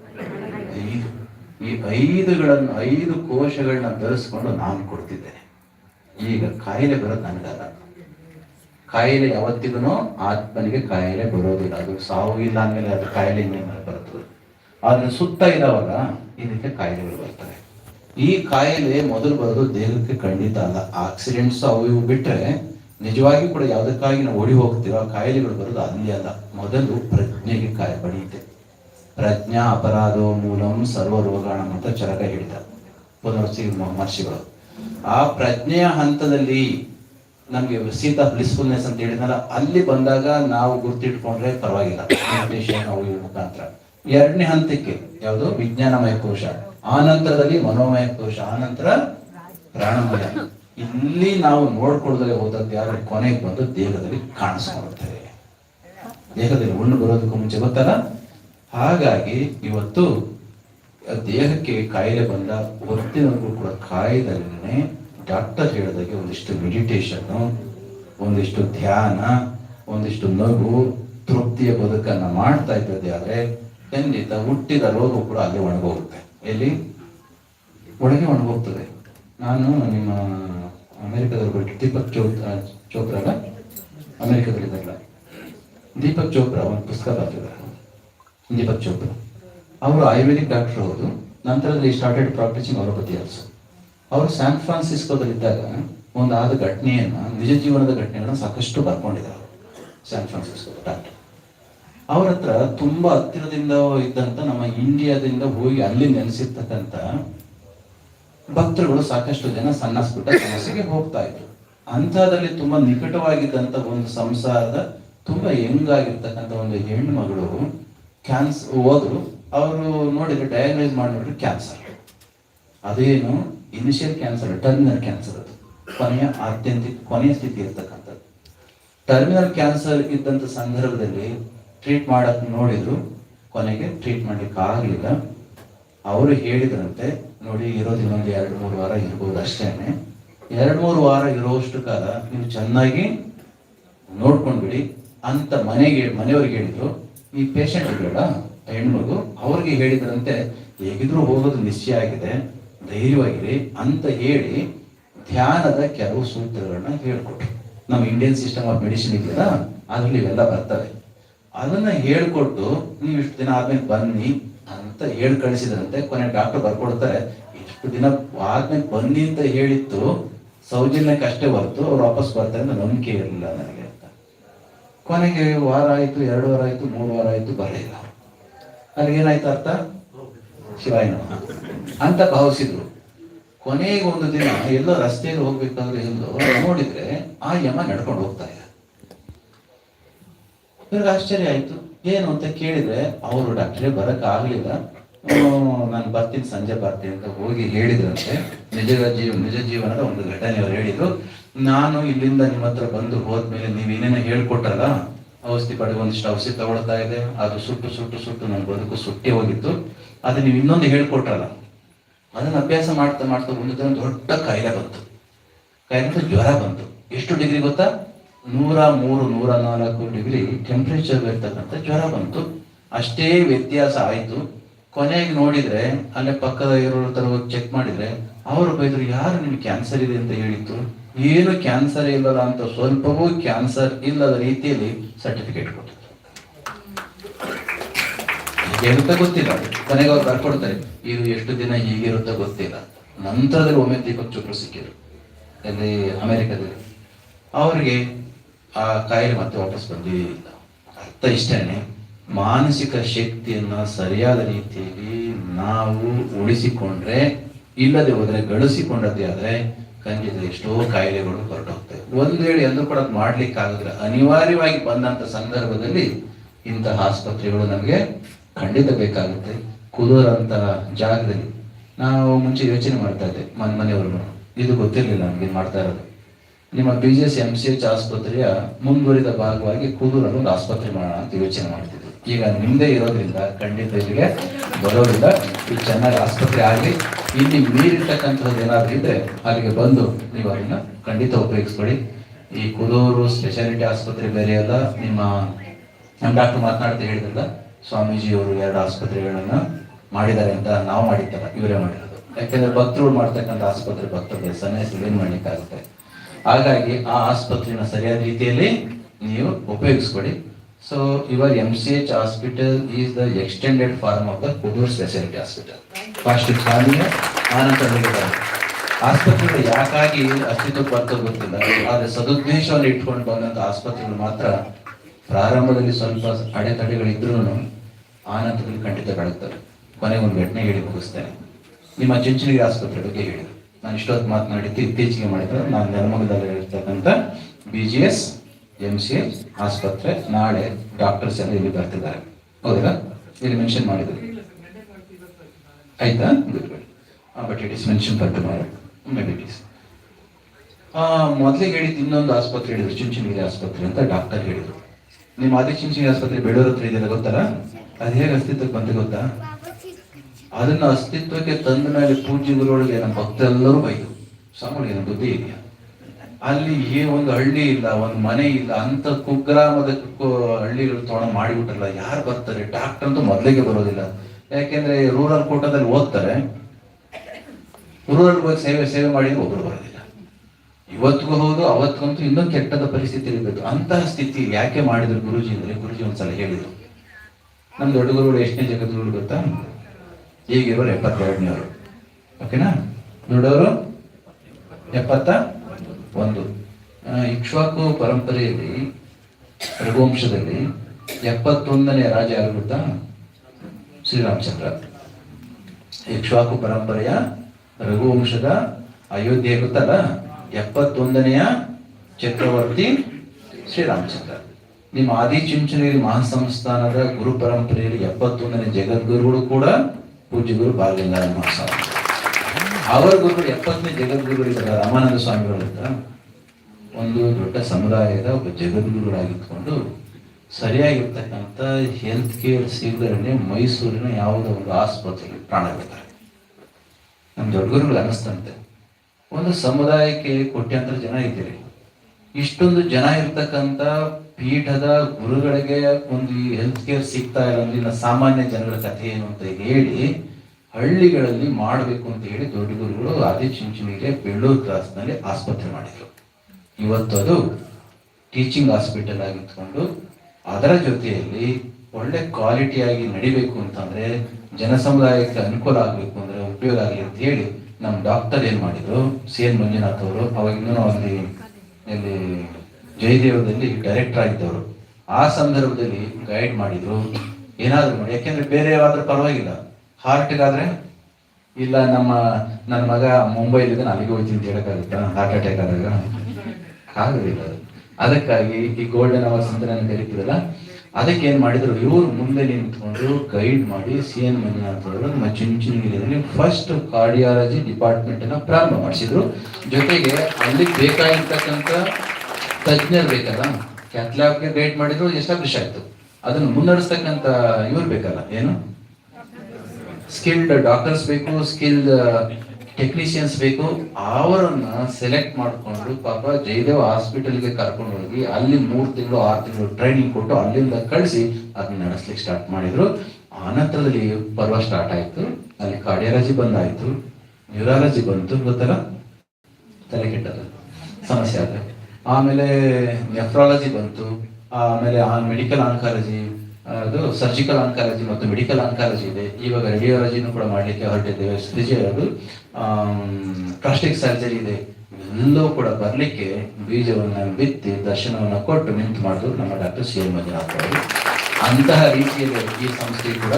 ಐದು. ಈ ಐದುಗಳನ್ನು ಐದು ಕೋಶಗಳನ್ನ ಧರಿಸ್ಕೊಂಡು ನಾನು ಕೊಡ್ತಿದ್ದೇನೆ. ಈಗ ಕಾಯಿಲೆ ಬರೋದು ನನಗಲ್ಲ. ಕಾಯಿಲೆ ಯಾವತ್ತಿಗೂ ಆತ್ಮನಿಗೆ ಕಾಯಿಲೆ ಬರೋದಿಲ್ಲ. ಅದು ಸಾವು ಇಲ್ಲ ಅಂದಮೇಲೆ ಅದು ಕಾಯಿಲೆ ಇನ್ನೇನು ಬರ್ತದೆ ಆದ್ರೆ ಸುತ್ತ ಇರೋವಾಗ ಇದಕ್ಕೆ ಕಾಯಿಲೆಗಳು ಬರ್ತವೆ ಈ ಕಾಯಿಲೆ ಮೊದಲು ಬರೋದು ದೇಹಕ್ಕೆ ಖಂಡಿತ ಅಲ್ಲ. ಆಕ್ಸಿಡೆಂಟ್ಸ್ ಅವು ಇವು ಬಿಟ್ರೆ ನಿಜವಾಗಿ ಕೂಡ ಯಾವುದಕ್ಕಾಗಿ ನಾವು ಓಡಿ ಹೋಗ್ತೀವೋ ಕಾಯಿಲೆಗಳು ಬರೋದು ಅಲ್ಲಿ ಅಲ್ಲ. ಮೊದಲು ಪ್ರಜ್ಞೆಗೆ ಕಾಯ ಬಡಿಯುತ್ತೆ. ಪ್ರಜ್ಞಾ ಅಪರಾಧೋ ಮೂಲಂ ಸರ್ವ ರೋಗಾಣ ಅಂತ ಚರಕ ಹೇಳಿದ. ಪುನರ್ಸಿ ಮಹರ್ಷಿಗಳು. ಆ ಪ್ರಜ್ಞೆಯ ಹಂತದಲ್ಲಿ ನಮ್ಗೆ ಸೀತ ಬ್ಲಿಸ್ಫುಲ್ನೆಸ್ ಅಂತ ಹೇಳಿದ್ನಲ್ಲ, ಅಲ್ಲಿ ಬಂದಾಗ ನಾವು ಗುರ್ತಿಟ್ಕೊಂಡ್ರೆ ಪರವಾಗಿಲ್ಲ. ಮುಖಾಂತರ. ಎರಡನೇ ಹಂತಕ್ಕೆ, ಯಾವುದು? ವಿಜ್ಞಾನಮಯ ಕೋಶ. ಆ ನಂತರದಲ್ಲಿ ಮನೋಮಯ ಕೋಶ, ಆ ನಂತರ ಪ್ರಾಣಮಯ. ಇಲ್ಲಿ ನಾವು ನೋಡ್ಕೊಳ್ದಲ್ಲಿ ಹೋದದ್ದು ಯಾರು? ಕೊನೆಗೆ ಬಂದು ದೇಹದಲ್ಲಿ ಕಾಣಿಸ್ಕೊಳ್ತಾರೆ ದೇಹದಲ್ಲಿ ಹುಣ್ಣು ಬರೋದಕ್ಕೂ ಮುಂಚೆ ಗೊತ್ತಲ್ಲ? ಹಾಗಾಗಿ ಇವತ್ತು ದೇಹಕ್ಕೆ ಕಾಯಿಲೆ ಬಂದ ಹೊತ್ತಿನವರೆಗೂ ಕೂಡ ಕಾಯಿಲೆನೇ ಡಾಕ್ಟರ್ ಹೇಳಿದಾಗೆ ಒಂದಿಷ್ಟು ಮೆಡಿಟೇಷನ್ ಒಂದಿಷ್ಟು ಧ್ಯಾನ, ಒಂದಿಷ್ಟು ನಗು, ತೃಪ್ತಿಯ ಬದುಕನ್ನ ಮಾಡ್ತಾ ಇದ್ದದ್ದೇ ಆದ್ರೆ ಖಂಡಿತ ಹುಟ್ಟಿದ ರೋಗ ಕೂಡ ಅಲ್ಲಿ ಒಣಗೋಗುತ್ತೆ. ಎಲ್ಲಿ? ಒಳಗೆ ಒಣಗೋಗ್ತದೆ. ನಾನು ನಿಮ್ಮ ಅಮೆರಿಕದಲ್ಲಿ ಬಗ್ಗೆ ದೀಪಕ್ ಚೋಪ್ರಾ ಅಮೆರಿಕದಲ್ಲಿ ಅಮೆರಿಕದಲ್ಲಿದ್ದಾರಲ್ಲ. ದೀಪಕ್ ಚೋಪ್ರಾ ಒಂದು ಪುಸ್ತಕ ಬರ್ತಿದ್ದಾರೆ ದೀಪಕ್ ಚೋಪ್ರಾ. ಅವರು ಆಯುರ್ವೇದಿಕ್ ಡಾಕ್ಟರ್ ಹೌದು. ನಂತರದಲ್ಲಿ ಸ್ಟಾರ್ಟೆಡ್ ಪ್ರಾಕ್ಟೀಸಿಂಗ್ ಅವರ ಪತಿ ಆಲ್ಸೋ ಅವರು ಸ್ಯಾನ್ ಫ್ರಾನ್ಸಿಸ್ಕೋದಲ್ಲಿದ್ದಾಗ ಒಂದು ಆದ ಘಟನೆಯನ್ನ, ನಿಜ ಜೀವನದ ಘಟನೆಗಳನ್ನ ಸಾಕಷ್ಟು ಬರ್ಕೊಂಡಿದ್ದಾರೆ ಸ್ಯಾನ್ ಫ್ರಾನ್ಸಿಸ್ಕೋ ಡಾಕ್ಟರ್ ಅವ್ರ ಹತ್ರ ತುಂಬಾ ಹತ್ತಿರದಿಂದ ಇದ್ದಂತ ನಮ್ಮ ಇಂಡಿಯಾದಿಂದ ಹೋಗಿ ಅಲ್ಲಿ ನೆಲೆಸಿರ್ತಕ್ಕಂಥ ಭಕ್ತರುಗಳು ಸಾಕಷ್ಟು ಜನ ಸಣ್ಣ ಸಮಸ್ಯೆಗೆ ಹೋಗ್ತಾ ಇದ್ರು. ಅಂಥದ್ರಲ್ಲಿ ತುಂಬಾ ನಿಕಟವಾಗಿದ್ದಂತ ಒಂದು ಸಂಸಾರದ ತುಂಬಾ ಯಂಗ್ ಆಗಿರ್ತಕ್ಕಂಥ ಒಂದು ಹೆಣ್ಣು ಮಗಳು ಕ್ಯಾನ್ಸ್ ಹೋದ್ರು ಅವರು ನೋಡಿದ್ರೆ ಡಯಾಗ್ನೈಸ್ ಮಾಡಿ ನೋಡಿದ್ರೆ ಕ್ಯಾನ್ಸರ್ ಅದೇನು ಇನಿಷಿಯಲ್ ಕ್ಯಾನ್ಸರ್ ಟರ್ಮಿನಲ್ ಕ್ಯಾನ್ಸರ್ ಅದು. ಕೊನೆಯ ಆತ್ಯಂತಿಕ ಕೊನೆಯ ಸ್ಥಿತಿ ಇರ್ತಕ್ಕಂಥದ್ದು. ಟರ್ಮಿನಲ್ ಕ್ಯಾನ್ಸರ್ ಇದ್ದಂಥ ಸಂದರ್ಭದಲ್ಲಿ ಟ್ರೀಟ್ ಮಾಡಕ್ ನೋಡಿದ್ರು, ಕೊನೆಗೆ ಟ್ರೀಟ್ ಮಾಡ್ಲಿಕ್ಕೆ ಆಗಲಿಲ್ಲ. ಅವರು ಹೇಳಿದ್ರಂತೆ, ನೋಡಿ ಇರೋದು ಇನ್ನೊಂದು ಎರಡು ಮೂರು ವಾರ ಇರ್ಬೋದು ಅಷ್ಟೇನೆ. ಎರಡು ಮೂರು ವಾರ ಇರೋಷ್ಟು ಕಾಲ ನೀವು ಚೆನ್ನಾಗಿ ನೋಡ್ಕೊಂಡ್ಬಿಡಿ ಅಂತ ಮನೆಗೆ ಮನೆಯವ್ರಿಗೆ ಹೇಳಿದ್ರು. ಈ ಪೇಷಂಟ್ ಬೇಡ ಹೆಣ್ಮಗು? ಅವ್ರಿಗೆ ಹೇಳಿದ್ರಂತೆ, ಹೇಗಿದ್ರು ಹೋಗೋದು ನಿಶ್ಚಯ ಆಗಿದೆ. ಧೈರ್ಯವಾಗಿರಿ ಅಂತ ಹೇಳಿ ಧ್ಯಾನದ ಕೆಲವು ಸೂತ್ರಗಳನ್ನ ಹೇಳ್ಕೊಟ್ರು. ನಮ್ಮ ಇಂಡಿಯನ್ ಸಿಸ್ಟಮ್ ಆಫ್ ಮೆಡಿಸಿನ್ ಇದೆಯಲ್ಲ, ಅದರಲ್ಲಿ ಇವೆಲ್ಲ ಬರ್ತವೆ. ಅದನ್ನ ಹೇಳ್ಕೊಟ್ಟು ನೀವು ಇಷ್ಟು ದಿನ ಆದ್ಮೇಲೆ ಬನ್ನಿ ಅಂತ ಹೇಳಿ ಕಳಿಸಿದ್ರಂತೆ. ಕೊನೆ ಡಾಕ್ಟರ್ ಬರ್ಕೊಡ್ತಾರೆ. ಇಷ್ಟು ದಿನ ಆದ್ಮೇಲೆ ಬನ್ನಿ ಅಂತ ಹೇಳಿತ್ತು. ಸೌಜನ್ಯಕ್ಕೆ ಅಷ್ಟೇ ಹೊರತು ಅವ್ರು ವಾಪಸ್ ಬರ್ತಾರೆ ಅಂತ ನಂಬಿಕೆ ಇರಲಿಲ್ಲ ನನಗೆ ಅಂತ. ಕೊನೆಗೆ ವಾರ ಆಯ್ತು, ಎರಡು ವಾರ ಆಯ್ತು, ಮೂರು ವಾರ ಆಯ್ತು ಬರಲಿಲ್ಲ ಅಲ್ಲಿಗೆ ಏನಾಯ್ತು ಅರ್ಥ? ಶಿವಾಯ ನಮಃ. ಅಂತ ಭಾವಿಸಿದ್ರು. ಕೊನೆಗೆ ಒಂದು ದಿನ ಎಲ್ಲೋ ರಸ್ತೆಯಲ್ಲಿ ಹೋಗ್ಬೇಕಾದ್ರೆ ಎಲ್ಲೋ ನೋಡಿದ್ರೆ ಆ ಯಮ ನಡ್ಕೊಂಡು ಹೋಗ್ತಾ ಇಲ್ಲ ಇವ್ರಿಗೆ ಆಶ್ಚರ್ಯ ಆಯ್ತು. ಏನು ಅಂತ ಕೇಳಿದ್ರೆ ಅವರು ಡಾಕ್ಟ್ರೇ, ಬರಕ್ ಆಗ್ಲಿಲ್ಲ. ನಾನು ಬರ್ತೀನಿ, ಸಂಜೆ ಬರ್ತೀನಿ ಅಂತ ಹೋಗಿ ಹೇಳಿದ್ರಂತೆ. ನಿಜ ಜೀವ ನಿಜ ಜೀವನದ ಒಂದು ಘಟನೆ ಅವ್ರು ಹೇಳಿದ್ರು. ನಾನು ಇಲ್ಲಿಂದ ನಿಮ್ಮ ಹತ್ರ ಬಂದು ಹೋದ್ಮೇಲೆ ನೀವು ಏನೇನೋ ಹೇಳ್ಕೊಟ್ರಲ್ಲ, ಔಷಧಿ ಪಡೆಗೆ ಒಂದಿಷ್ಟು ಔಷಧಿ ತಗೊಳ್ತಾ ಇದೆ ಅದು ಸುಟ್ಟು ಸುಟ್ಟು ಸುಟ್ಟು ನನ್ನ ಬದುಕು ಸುಟ್ಟಿ ಹೋಗಿತ್ತು. ಅದು ನೀವು ಇನ್ನೊಂದು ಹೇಳ್ಕೊಟ್ರಲ್ಲ. ಅದನ್ನ ಅಭ್ಯಾಸ ಮಾಡ್ತಾ ಮಾಡ್ತಾ ಒಂದು ದಿನ ದೊಡ್ಡ ಕಾಯಿಲೆ ಬಂತು. ಕಾಯಿಲೆ ಜ್ವರ ಬಂತು. ಎಷ್ಟು ಡಿಗ್ರಿ ಗೊತ್ತಾ? ನೂರ ಮೂರು, ನೂರ ನಾಲ್ಕು ಡಿಗ್ರಿ ಟೆಂಪ್ರೇಚರ್ ಇರ್ತಕ್ಕಂಥ ಜ್ವರ ಬಂತು. ಅಷ್ಟೇ ವ್ಯತ್ಯಾಸ ಆಯಿತು. ಕೊನೆಗೆ ನೋಡಿದರೆ, ಅಲ್ಲೇ ಪಕ್ಕದ ಇರೋರ ಥರ ಹೋಗಿ ಚೆಕ್ ಮಾಡಿದರೆ, ಅವರು ಬೈದರು, ಯಾರು ನಿಮ್ಗೆ ಕ್ಯಾನ್ಸರ್ ಇದೆ ಅಂತ ಹೇಳಿತ್ತು ಏನು ಕ್ಯಾನ್ಸರ್ ಇಲ್ಲದ ಅಂತ, ಸ್ವಲ್ಪವೂ ಕ್ಯಾನ್ಸರ್ ಇಲ್ಲದ ರೀತಿಯಲ್ಲಿ ಸರ್ಟಿಫಿಕೇಟ್ ಕೊಟ್ಟಿದ್ರು ಹೇಗಿರುತ್ತೆ ಗೊತ್ತಿಲ್ಲ. ಕೊನೆಗೆ ಅವ್ರು ಬರ್ಕೊಡ್ತಾರೆ. ಇದು ಎಷ್ಟು ದಿನ ಹೀಗಿರುತ್ತ ಗೊತ್ತಿಲ್ಲ. ನಂತರದಲ್ಲಿ ಒಮ್ಮೆ ದೀಪಕ್ ಚೋಪ್ರಾ ಸಿಕ್ಕಿದ್ರು. ಅಲ್ಲಿ ಅಮೆರಿಕದಲ್ಲಿ. ಅವರಿಗೆ ಆ ಕಾಯಿಲೆ ಮತ್ತೆ ವಾಪಸ್ ಬಂದಿಲ್ಲ. ಅರ್ಥ ಇಷ್ಟೇನೆ. ಮಾನಸಿಕ ಶಕ್ತಿಯನ್ನ ಸರಿಯಾದ ರೀತಿಯಲ್ಲಿ ನಾವು ಉಳಿಸಿಕೊಂಡ್ರೆ, ಇಲ್ಲದೆ ಹೋದ್ರೆ ಗಳಿಸಿಕೊಂಡದ್ದೇ ಆದ್ರೆ ಖಂಡಿತ ಎಷ್ಟೋ ಕಾಯಿಲೆಗಳು ಹೊರಟೋಗ್ತವೆ. ಒಂದು ವೇಳೆ ಎಂದು ಕೂಡ ಮಾಡ್ಲಿಕ್ಕೆ ಆಗಿದ್ರೆ ಅನಿವಾರ್ಯವಾಗಿ ಬಂದಂತ ಸಂದರ್ಭದಲ್ಲಿ ಇಂತಹ ಆಸ್ಪತ್ರೆಗಳು ನಮಗೆ ಖಂಡಿತ ಬೇಕಾಗುತ್ತೆ ಕುದೂರ್ ಜಾಗದಲ್ಲಿ ನಾವು ಮುಂಚೆ ಯೋಚನೆ ಮಾಡ್ತಾ ಇದ್ದೆ, ಮನೆ ಮನೆಯವ್ರು ಇದು ಗೊತ್ತಿರಲಿಲ್ಲ ನಮ್ಗೆ ಮಾಡ್ತಾ ಇರೋದು. ನಿಮ್ಮ B G S M C H ಆಸ್ಪತ್ರೆಯ ಮುಂದುವರಿದ ಭಾಗವಾಗಿ ಕೂದೂರನ್ನು ಒಂದು ಆಸ್ಪತ್ರೆ ಮಾಡೋಣ ಅಂತ ಯೋಚನೆ ಮಾಡ್ತಿದ್ವಿ ಈಗ ನಿಮ್ದೇ ಇರೋದ್ರಿಂದ ಖಂಡಿತ ಇಲ್ಲಿಗೆ ಬರೋದ್ರಿಂದ ಈ ಚೆನ್ನಾಗಿ ಆಸ್ಪತ್ರೆ ಆಗಲಿ, ಇಲ್ಲಿ ಮೀರಿರ್ತಕ್ಕಂಥದ್ದು ಏನಾದ್ರು ಇದ್ರೆ ಅಲ್ಲಿಗೆ ಬಂದು ನೀವು ಅದನ್ನ ಖಂಡಿತ ಉಪಯೋಗಿಸ್ಕೊಳ್ಳಿ. ಈ ಕುದೂರು ಸ್ಪೆಷಾಲಿಟಿ ಆಸ್ಪತ್ರೆ ಬೇರೆ ಅಲ್ಲ, ನಿಮ್ಮ ನಮ್ಮ ಡಾಕ್ಟರ್ ಮಾತನಾಡ್ತಾ ಹೇಳಿದ್ರಲ್ಲ ಸ್ವಾಮೀಜಿ ಅವರು ಎರಡು ಆಸ್ಪತ್ರೆಗಳನ್ನ ಮಾಡಿದ್ದಾರೆ ಅಂತ ನಾವು ಮಾಡಿದ್ದಲ್ಲ, ಇವರೇ ಮಾಡಿರೋದು. ಯಾಕೆಂದ್ರೆ ಭಕ್ತರು ಮಾಡ್ತಕ್ಕಂಥ ಆಸ್ಪತ್ರೆ ಭಕ್ತರಿಗೆ ಸನ್ಯಾಸಿಗಳು ಏನು ಮಾಡ್ಲಿಕ್ಕಾಗುತ್ತೆ? ಹಾಗಾಗಿ ಆ ಆಸ್ಪತ್ರೆನ ಸರಿಯಾದ ರೀತಿಯಲ್ಲಿ ನೀವು ಉಪಯೋಗಿಸ್ಕೊಡಿ. So ಇವರ್ M C H hospital is the extended form of the Kudur specialty hospital first ಸ್ವಾಮಿಯ ಆನಂತರ ಆಸ್ಪತ್ರೆಗಳು ಯಾಕಾಗಿ ಅಸ್ತಿತ್ವಕ್ಕೆ ಬರ್ತೋ ಗೊತ್ತಿಲ್ಲ. ಆದ್ರೆ ಸದುದ್ದೇಶವನ್ನು ಇಟ್ಕೊಂಡು ಬಂದಂತ ಆಸ್ಪತ್ರೆಗಳು ಮಾತ್ರ ಪ್ರಾರಂಭದಲ್ಲಿ ಸ್ವಲ್ಪ ಅಡೆತಡೆಗಳಿದ್ರೂ ಆನಂತರದಲ್ಲಿ ಖಂಡಿತ ಬೆಳಗ್ತಾರೆ ಕೊನೆಗೆ ಒಂದು ಘಟನೆ ಹೇಳಿ ಮುಗಿಸ್ತೇನೆ ನಿಮ್ಮ ಚುಂಚನಗಿರಿ ಆಸ್ಪತ್ರೆ ಬಗ್ಗೆ ಹೇಳಿದರು. ನಾನು ಇಷ್ಟೊತ್ತು ಮಾತನಾಡಿದ್ದು ಇತ್ತೀಚೆಗೆ ಮಾಡಿದ್ರು. ನಾನು ನೆಲಮಂಗಲದಲ್ಲಿ ಇರ್ತಕ್ಕಂಥ B G S M C S ಆಸ್ಪತ್ರೆ, ನಾಳೆ ಡಾಕ್ಟರ್ಸ್ ಎಲ್ಲ ಇಲ್ಲಿ ಬರ್ತಿದ್ದಾರೆ. ಹೌದಾ? ಇಲ್ಲಿ ಮೆನ್ಷನ್ ಮಾಡಿದ್ರು. ಆಯ್ತಾ? Good but it is mention for tomorrow ಆ ಇಸ್ ಮೊದಲಿಗೆ ಹೇಳಿದ್ದು ಇನ್ನೊಂದು ಆಸ್ಪತ್ರೆ ಹೇಳಿದ್ರು. ಚುಂಚನಗಿರಿ ಆಸ್ಪತ್ರೆ ಅಂತ ಡಾಕ್ಟರ್ ಹೇಳಿದ್ರು. ನಿಮ್ಮ ಆದಿ ಚುಂಚನಗಿರಿ ಆಸ್ಪತ್ರೆ ಬೇಡೂರ್ ಹತ್ರ ಇದೆಲ್ಲ ಗೊತ್ತಲ್ಲ? ಅದು ಹೇಗೆ ಅಸ್ತಿತ್ವಕ್ಕೆ ಬಂತು ಗೊತ್ತಾ? ಅದನ್ನ ಅಸ್ತಿತ್ವಕ್ಕೆ ತಂದ ಮೇಲೆ ಪೂಜ್ಯ ಗುರುಗಳಿಗೆ ನಮ್ಮ ಭಕ್ತರೆಲ್ಲರೂ ಬೈದು ಸಾಮಾನ್ಯ ಏನು ಬುದ್ಧಿ ಇದೆಯಾ ಅಲ್ಲಿ ಏ ಒಂದು ಹಳ್ಳಿ ಇಲ್ಲ, ಒಂದು ಮನೆ ಇಲ್ಲ ಅಂತ ಕುಗ್ರಾಮದ ಹಳ್ಳಿಗಳು ತೋಣ ಮಾಡಿಬಿಟ್ರಲ್ಲ, ಯಾರು ಬರ್ತಾರೆ? ಡಾಕ್ಟರ್ ಅಂತೂ ಮೊದಲಿಗೆ ಬರೋದಿಲ್ಲ. ಯಾಕೆಂದ್ರೆ ರೂರಲ್ ಕೋಟದಲ್ಲಿ ಓದ್ತಾರೆ. ರೂರಲ್ ಹೋಗಿ ಸೇವೆ ಸೇವೆ ಮಾಡಿ ಒಬ್ರು ಬರೋದಿಲ್ಲ. ಇವತ್ತಿಗೂ ಹೌದು, ಅವತ್ತಿಗಂತೂ ಇನ್ನೊಂದು ಕೆಟ್ಟದ ಪರಿಸ್ಥಿತಿ ಇರಬೇಕು. ಅಂತಹ ಸ್ಥಿತಿ ಯಾಕೆ ಮಾಡಿದ್ರು ಗುರುಜಿ ಅಂದ್ರೆ, ಗುರುಜಿ ಒಂದ್ಸಲ ಹೇಳಿದ್ರು. ನಮ್ಮ ದೊಡ್ಡ ಗುರುಗಳು ಎಷ್ಟನೇ ಜಗದ್ಗುರು ಗೊತ್ತಾ? ಈಗಿರೋರು ಎಪ್ಪತ್ತೆರಡನೇವರು. ಓಕೆನಾ? ದೊಡ್ಡವರು ಎಪ್ಪತ್ತ ಒಂದು ಇಕ್ಷ್ವಾಕು ಪರಂಪರೆಯಲ್ಲಿ, ರಘುವಂಶದಲ್ಲಿ ಎಪ್ಪತ್ತೊಂದನೇ ರಾಜ ಯಾರು ಗೊತ್ತಾ? ಶ್ರೀರಾಮಚಂದ್ರ. ಇಕ್ಷ್ವಾಕು ಪರಂಪರೆಯ ರಘುವಂಶದ ಅಯೋಧ್ಯೆ ಗೊತ್ತಲ್ಲ? ಎಪ್ಪತ್ತೊಂದನೆಯ ಚಕ್ರವರ್ತಿ ಶ್ರೀರಾಮಚಂದ್ರ. ನಿಮ್ಮ ಆದಿಚುಂಚನಗಿರಿ ಮಹಾಸಂಸ್ಥಾನದ ಗುರು ಪರಂಪರೆಯಲ್ಲಿ ಎಪ್ಪತ್ತೊಂದನೇ ಜಗದ್ಗುರುಗಳು ಕೂಡ ಪೂಜ್ಯ ಗುರು ಬಾಲಗಂಗಾಧರ ಮಹಾಸ್ವಾಮಿ. ಅವರ ಗುರುಗಳು ಎಪ್ಪತ್ತನೇ ಜಗದ್ಗುರುಗಳಿದ್ದಾರೆ ರಾಮಾನಂದ ಸ್ವಾಮಿಗಳು ಅಂತ ಒಂದು ದೊಡ್ಡ ಸಮುದಾಯದ ಒಬ್ಬ ಜಗದ್ಗುರುಗಳಾಗಿದ್ದುಕೊಂಡು ಸರಿಯಾಗಿರ್ತಕ್ಕಂಥ ಹೆಲ್ತ್ ಕೇರ್ ಸಿಗದರೇ ಮೈಸೂರಿನ ಯಾವುದೋ ಒಂದು ಆಸ್ಪತ್ರೆಗೆ ಪ್ರಾಣ ಬಿಡ್ತಾರೆ ನಮ್ಮ ದೊಡ್ಡ ಗುರುಗಳು ಅನಿಸ್ತಂತೆ. ಒಂದು ಸಮುದಾಯಕ್ಕೆ ಕೋಟ್ಯಂತರ ಜನ ಇದ್ದೀರಿ. ಇಷ್ಟೊಂದು ಜನ ಇರ್ತಕ್ಕಂಥ ಪೀಠದ ಗುರುಗಳಿಗೆ ಒಂದು ಹೆಲ್ತ್ ಕೇರ್ ಸಿಗ್ತಾ ಇಲ್ಲ ಅಂದ್ರೆ ಸಾಮಾನ್ಯ ಜನಗಳ ಕಥೆ ಏನು ಅಂತ ಹೇಳಿ ಹಳ್ಳಿಗಳಲ್ಲಿ ಮಾಡಬೇಕು ಅಂತ ಹೇಳಿ ದೊಡ್ಡ ಗುರುಗಳು ಅದೇ ಆದಿಚುಂಚನಿಗೆ ಬೆಳ್ಳೂರು ಕ್ರಾಸ್ನಲ್ಲಿ ಆಸ್ಪತ್ರೆ ಮಾಡಿದ್ರು. ಇವತ್ತು ಅದು ಟೀಚಿಂಗ್ ಹಾಸ್ಪಿಟಲ್ ಆಗಿತ್ಕೊಂಡು ಅದರ ಜೊತೆಯಲ್ಲಿ ಒಳ್ಳೆ ಕ್ವಾಲಿಟಿಯಾಗಿ ನಡಿಬೇಕು ಅಂತಂದ್ರೆ ಜನ ಸಮುದಾಯಕ್ಕೆ ಅನುಕೂಲ ಆಗಬೇಕು ಅಂದ್ರೆ ಉಪಯೋಗ ಆಗಲಿ ಅಂತ ಹೇಳಿ ನಮ್ಮ ಡಾಕ್ಟರ್ ಏನ್ ಮಾಡಿದ್ರು, ಸಿ ಎನ್ ಮಂಜುನಾಥ್ ಅವರು, ಅವಾಗ ಇನ್ನೂ ಅಲ್ಲಿ ಇಲ್ಲಿ ಜಯದೇವದಲ್ಲಿ ಡೈರೆಕ್ಟರ್ ಆಗಿದ್ದವರು. ಆ ಸಂದರ್ಭದಲ್ಲಿ ಗೈಡ್ ಮಾಡಿದ್ರು. ಏನಾದರೂ ಮಾಡಿ, ಯಾಕೆಂದ್ರೆ ಬೇರೆ ಯಾವಾದ್ರೂ ಪರವಾಗಿಲ್ಲ. ಹಾರ್ಟ್ಗಾದ್ರೆ ಇಲ್ಲ, ನಮ್ಮ, ನನ್ನ ಮಗ ಮುಂಬೈಲಿದ್ದಾನೆ ಅಲ್ಲಿಗೆ ಹೋಗ್ತೀನಿ ಅಂತ ಹೇಳಕ್ಕಾಗುತ್ತಾ? ಹಾರ್ಟ್ ಅಟ್ಯಾಕ್ ಆದಾಗ? ಆಗೋದಿಲ್ಲ. ಅದಕ್ಕಾಗಿ ಈ ಗೋಲ್ಡನ್ ಅವರ್ಸ್ ಅಂತ ನಾನು ಕರಿತೀರಲ್ಲ ಅದಕ್ಕೆ ಏನ್ ಮಾಡಿದ್ರು? ಇವರು ಮುಂದೆ ನಿಂತ್ಕೊಂಡು ಗೈಡ್ ಮಾಡಿ ಸಿ ಎನ್ ಮಂಜುನಾಥ್ ಅವರು ನಮ್ಮ ಚುಂಚನಗಿರಿಯಲ್ಲಿ ಫಸ್ಟ್ ಕಾರ್ಡಿಯಾಲಜಿ ಡಿಪಾರ್ಟ್ಮೆಂಟ್ ಅನ್ನ ಪ್ರಾರಂಭ ಮಾಡಿಸಿದ್ರು. ಜೊತೆಗೆ ಅಲ್ಲಿ ಬೇಕಾಗಿರ್ತಕ್ಕಂಥ ತಜ್ಞರು ಬೇಕಲ್ಲ? ಕ್ಯಾಥ್ಲಾಬ್ಗೆ ಗೈಡ್ ಮಾಡಿದ್ರು ಎಸ್ಟಾಬ್ಲಿಷ್ ಆಯ್ತು. ಅದನ್ನು ಮುನ್ನಡೆಸ್ತಕ್ಕಂಥ ಇವ್ರು ಬೇಕಲ್ಲ? ಏನು? ಸ್ಕಿಲ್ಡ್ ಡಾಕ್ಟರ್ಸ್ ಬೇಕು ಸ್ಕಿಲ್ಡ್ ಟೆಕ್ನಿಷಿಯನ್ಸ್ ಬೇಕು. ಅವರನ್ನ ಸೆಲೆಕ್ಟ್ ಮಾಡಿಕೊಂಡು ಪಾಪ ಜಯದೇವ ಹಾಸ್ಪಿಟಲ್ಗೆ ಕರ್ಕೊಂಡು ಹೋಗಿ ಅಲ್ಲಿ ಮೂರು ತಿಂಗಳು, ಆರು ತಿಂಗಳು ಟ್ರೈನಿಂಗ್ ಕೊಟ್ಟು ಅಲ್ಲಿಂದ ಕಳಿಸಿ ಅದನ್ನ ನಡೆಸ್ಲಿಕ್ಕೆ ಸ್ಟಾರ್ಟ್ ಮಾಡಿದ್ರು. ಆನಂತರದಲ್ಲಿ ಪರ್ವ ಸ್ಟಾರ್ಟ್ ಆಯ್ತು. ಅಲ್ಲಿ ಕಾರ್ಡಿಯಾಲಜಿ ಬಂದಾಯ್ತು. ನ್ಯೂರಾಲಜಿ ಬಂತು, ಗೊತ್ತಲ್ಲ? ತಲೆ ಕೆಟ್ಟದ ಸಮಸ್ಯೆ ಆದ ಆಮೇಲೆ ನೆಫ್ರಾಲಜಿ ಬಂತು, ಆಮೇಲೆ ಮೆಡಿಕಲ್ ಆನ್ಕಾಲಜಿ ಅದು ಸರ್ಜಿಕಲ್ ಆನ್ಕಾಲಜಿ ಮತ್ತು ಮೆಡಿಕಲ್ ಆನ್ಕಾಲಜಿ ಇದೆ. ಇವಾಗ ರೇಡಿಯಾಲಜಿನೂ ಕೂಡ ಮಾಡಲಿಕ್ಕೆ ಹೊರಟಿದ್ದೇವೆ. ಅದು ಪ್ಲಾಸ್ಟಿಕ್ ಸರ್ಜರಿ ಇದೆ. ಎಲ್ಲವೂ ಕೂಡ ಬರಲಿಕ್ಕೆ ಬೀಜವನ್ನು ಬಿತ್ತಿ ದರ್ಶನವನ್ನು ಕೊಟ್ಟು ನಿಂತು ಮಾಡಿದ್ರು ನಮ್ಮ ಡಾಕ್ಟರ್ ಸಿ ಎಂ ಮಂಜುನಾಥ್ ಅಂತಹ ರೀತಿಯಲ್ಲಿ ಈ ಸಂಸ್ಥೆ ಕೂಡ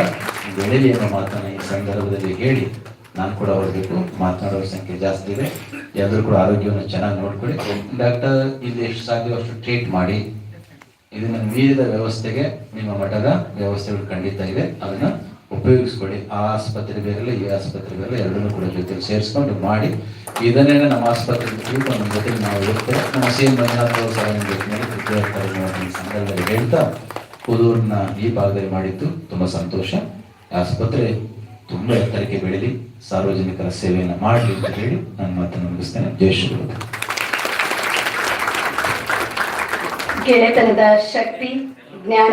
ಬೆಳೆಯಲಿ ಎಂಬ ಮಾತನ್ನು ಈ ಸಂದರ್ಭದಲ್ಲಿ ಹೇಳಿ ನಾನು ಕೂಡ ಹೊರಬೇಕು ಮಾತನಾಡೋ ಸಂಖ್ಯೆ ಜಾಸ್ತಿ ಇದೆ. ಎಲ್ಲರೂ ಕೂಡ ಆರೋಗ್ಯವನ್ನು ಚೆನ್ನಾಗಿ ನೋಡ್ಕೊಳ್ಳಿ. ಡಾಕ್ಟರ್, ಇಲ್ಲಿ ಎಷ್ಟು ಸಾಧ್ಯ ಅಷ್ಟು ಟ್ರೀಟ್ ಮಾಡಿ. ಇದನ್ನು ಮೀರಿದ ವ್ಯವಸ್ಥೆಗೆ, ನಿಮ್ಮ ಮಠದ ವ್ಯವಸ್ಥೆಗಳು ಖಂಡಿತ ಇದೆ. ಅದನ್ನ ಉಪಯೋಗಿಸ್ಕೊಳ್ಳಿ. ಆ ಆಸ್ಪತ್ರೆ ಬೇರೆಲ್ಲ, ಈ ಆಸ್ಪತ್ರೆ ಬೇರೆಲ್ಲ ಎರಡನ್ನೂ ಕೂಡ ಜೊತೆಗೆ ಸೇರಿಸ್ಕೊಂಡು ಮಾಡಿ. ಇದನ್ನೇ ನಮ್ಮ ಆಸ್ಪತ್ರೆ ನಮ್ಮ ಜೊತೆಗೆ ನಾವು ಇರ್ತೇವೆ ನಮ್ಮ ಸಿ ಎಂ ಮಂಜುನಾಥ್ ಸಹ ನಿಮ್ಮ ಸಂದರ್ಭದಲ್ಲಿ ಹೇಳ್ತಾ, ಪುದೂರ್ನ ಈ ಭಾಗದಲ್ಲಿ ಮಾಡಿದ್ದು ತುಂಬಾ ಸಂತೋಷ. ಆಸ್ಪತ್ರೆ ತುಂಬಾ ಎತ್ತರಕ್ಕೆ ಬೆಳೆಯಲಿ ಸಾರ್ವಜನಿಕರ ಸೇವೆಯನ್ನು ಮಾಡಲಿ ಅಂತ ಹೇಳಿ ನನ್ನ ಮಾತನ್ನು ಮುಗಿಸ್ತೇನೆ. ಜಯ ಶ್ರೀ ಗೆಳೆತನದ ಶಕ್ತಿ, ಜ್ಞಾನ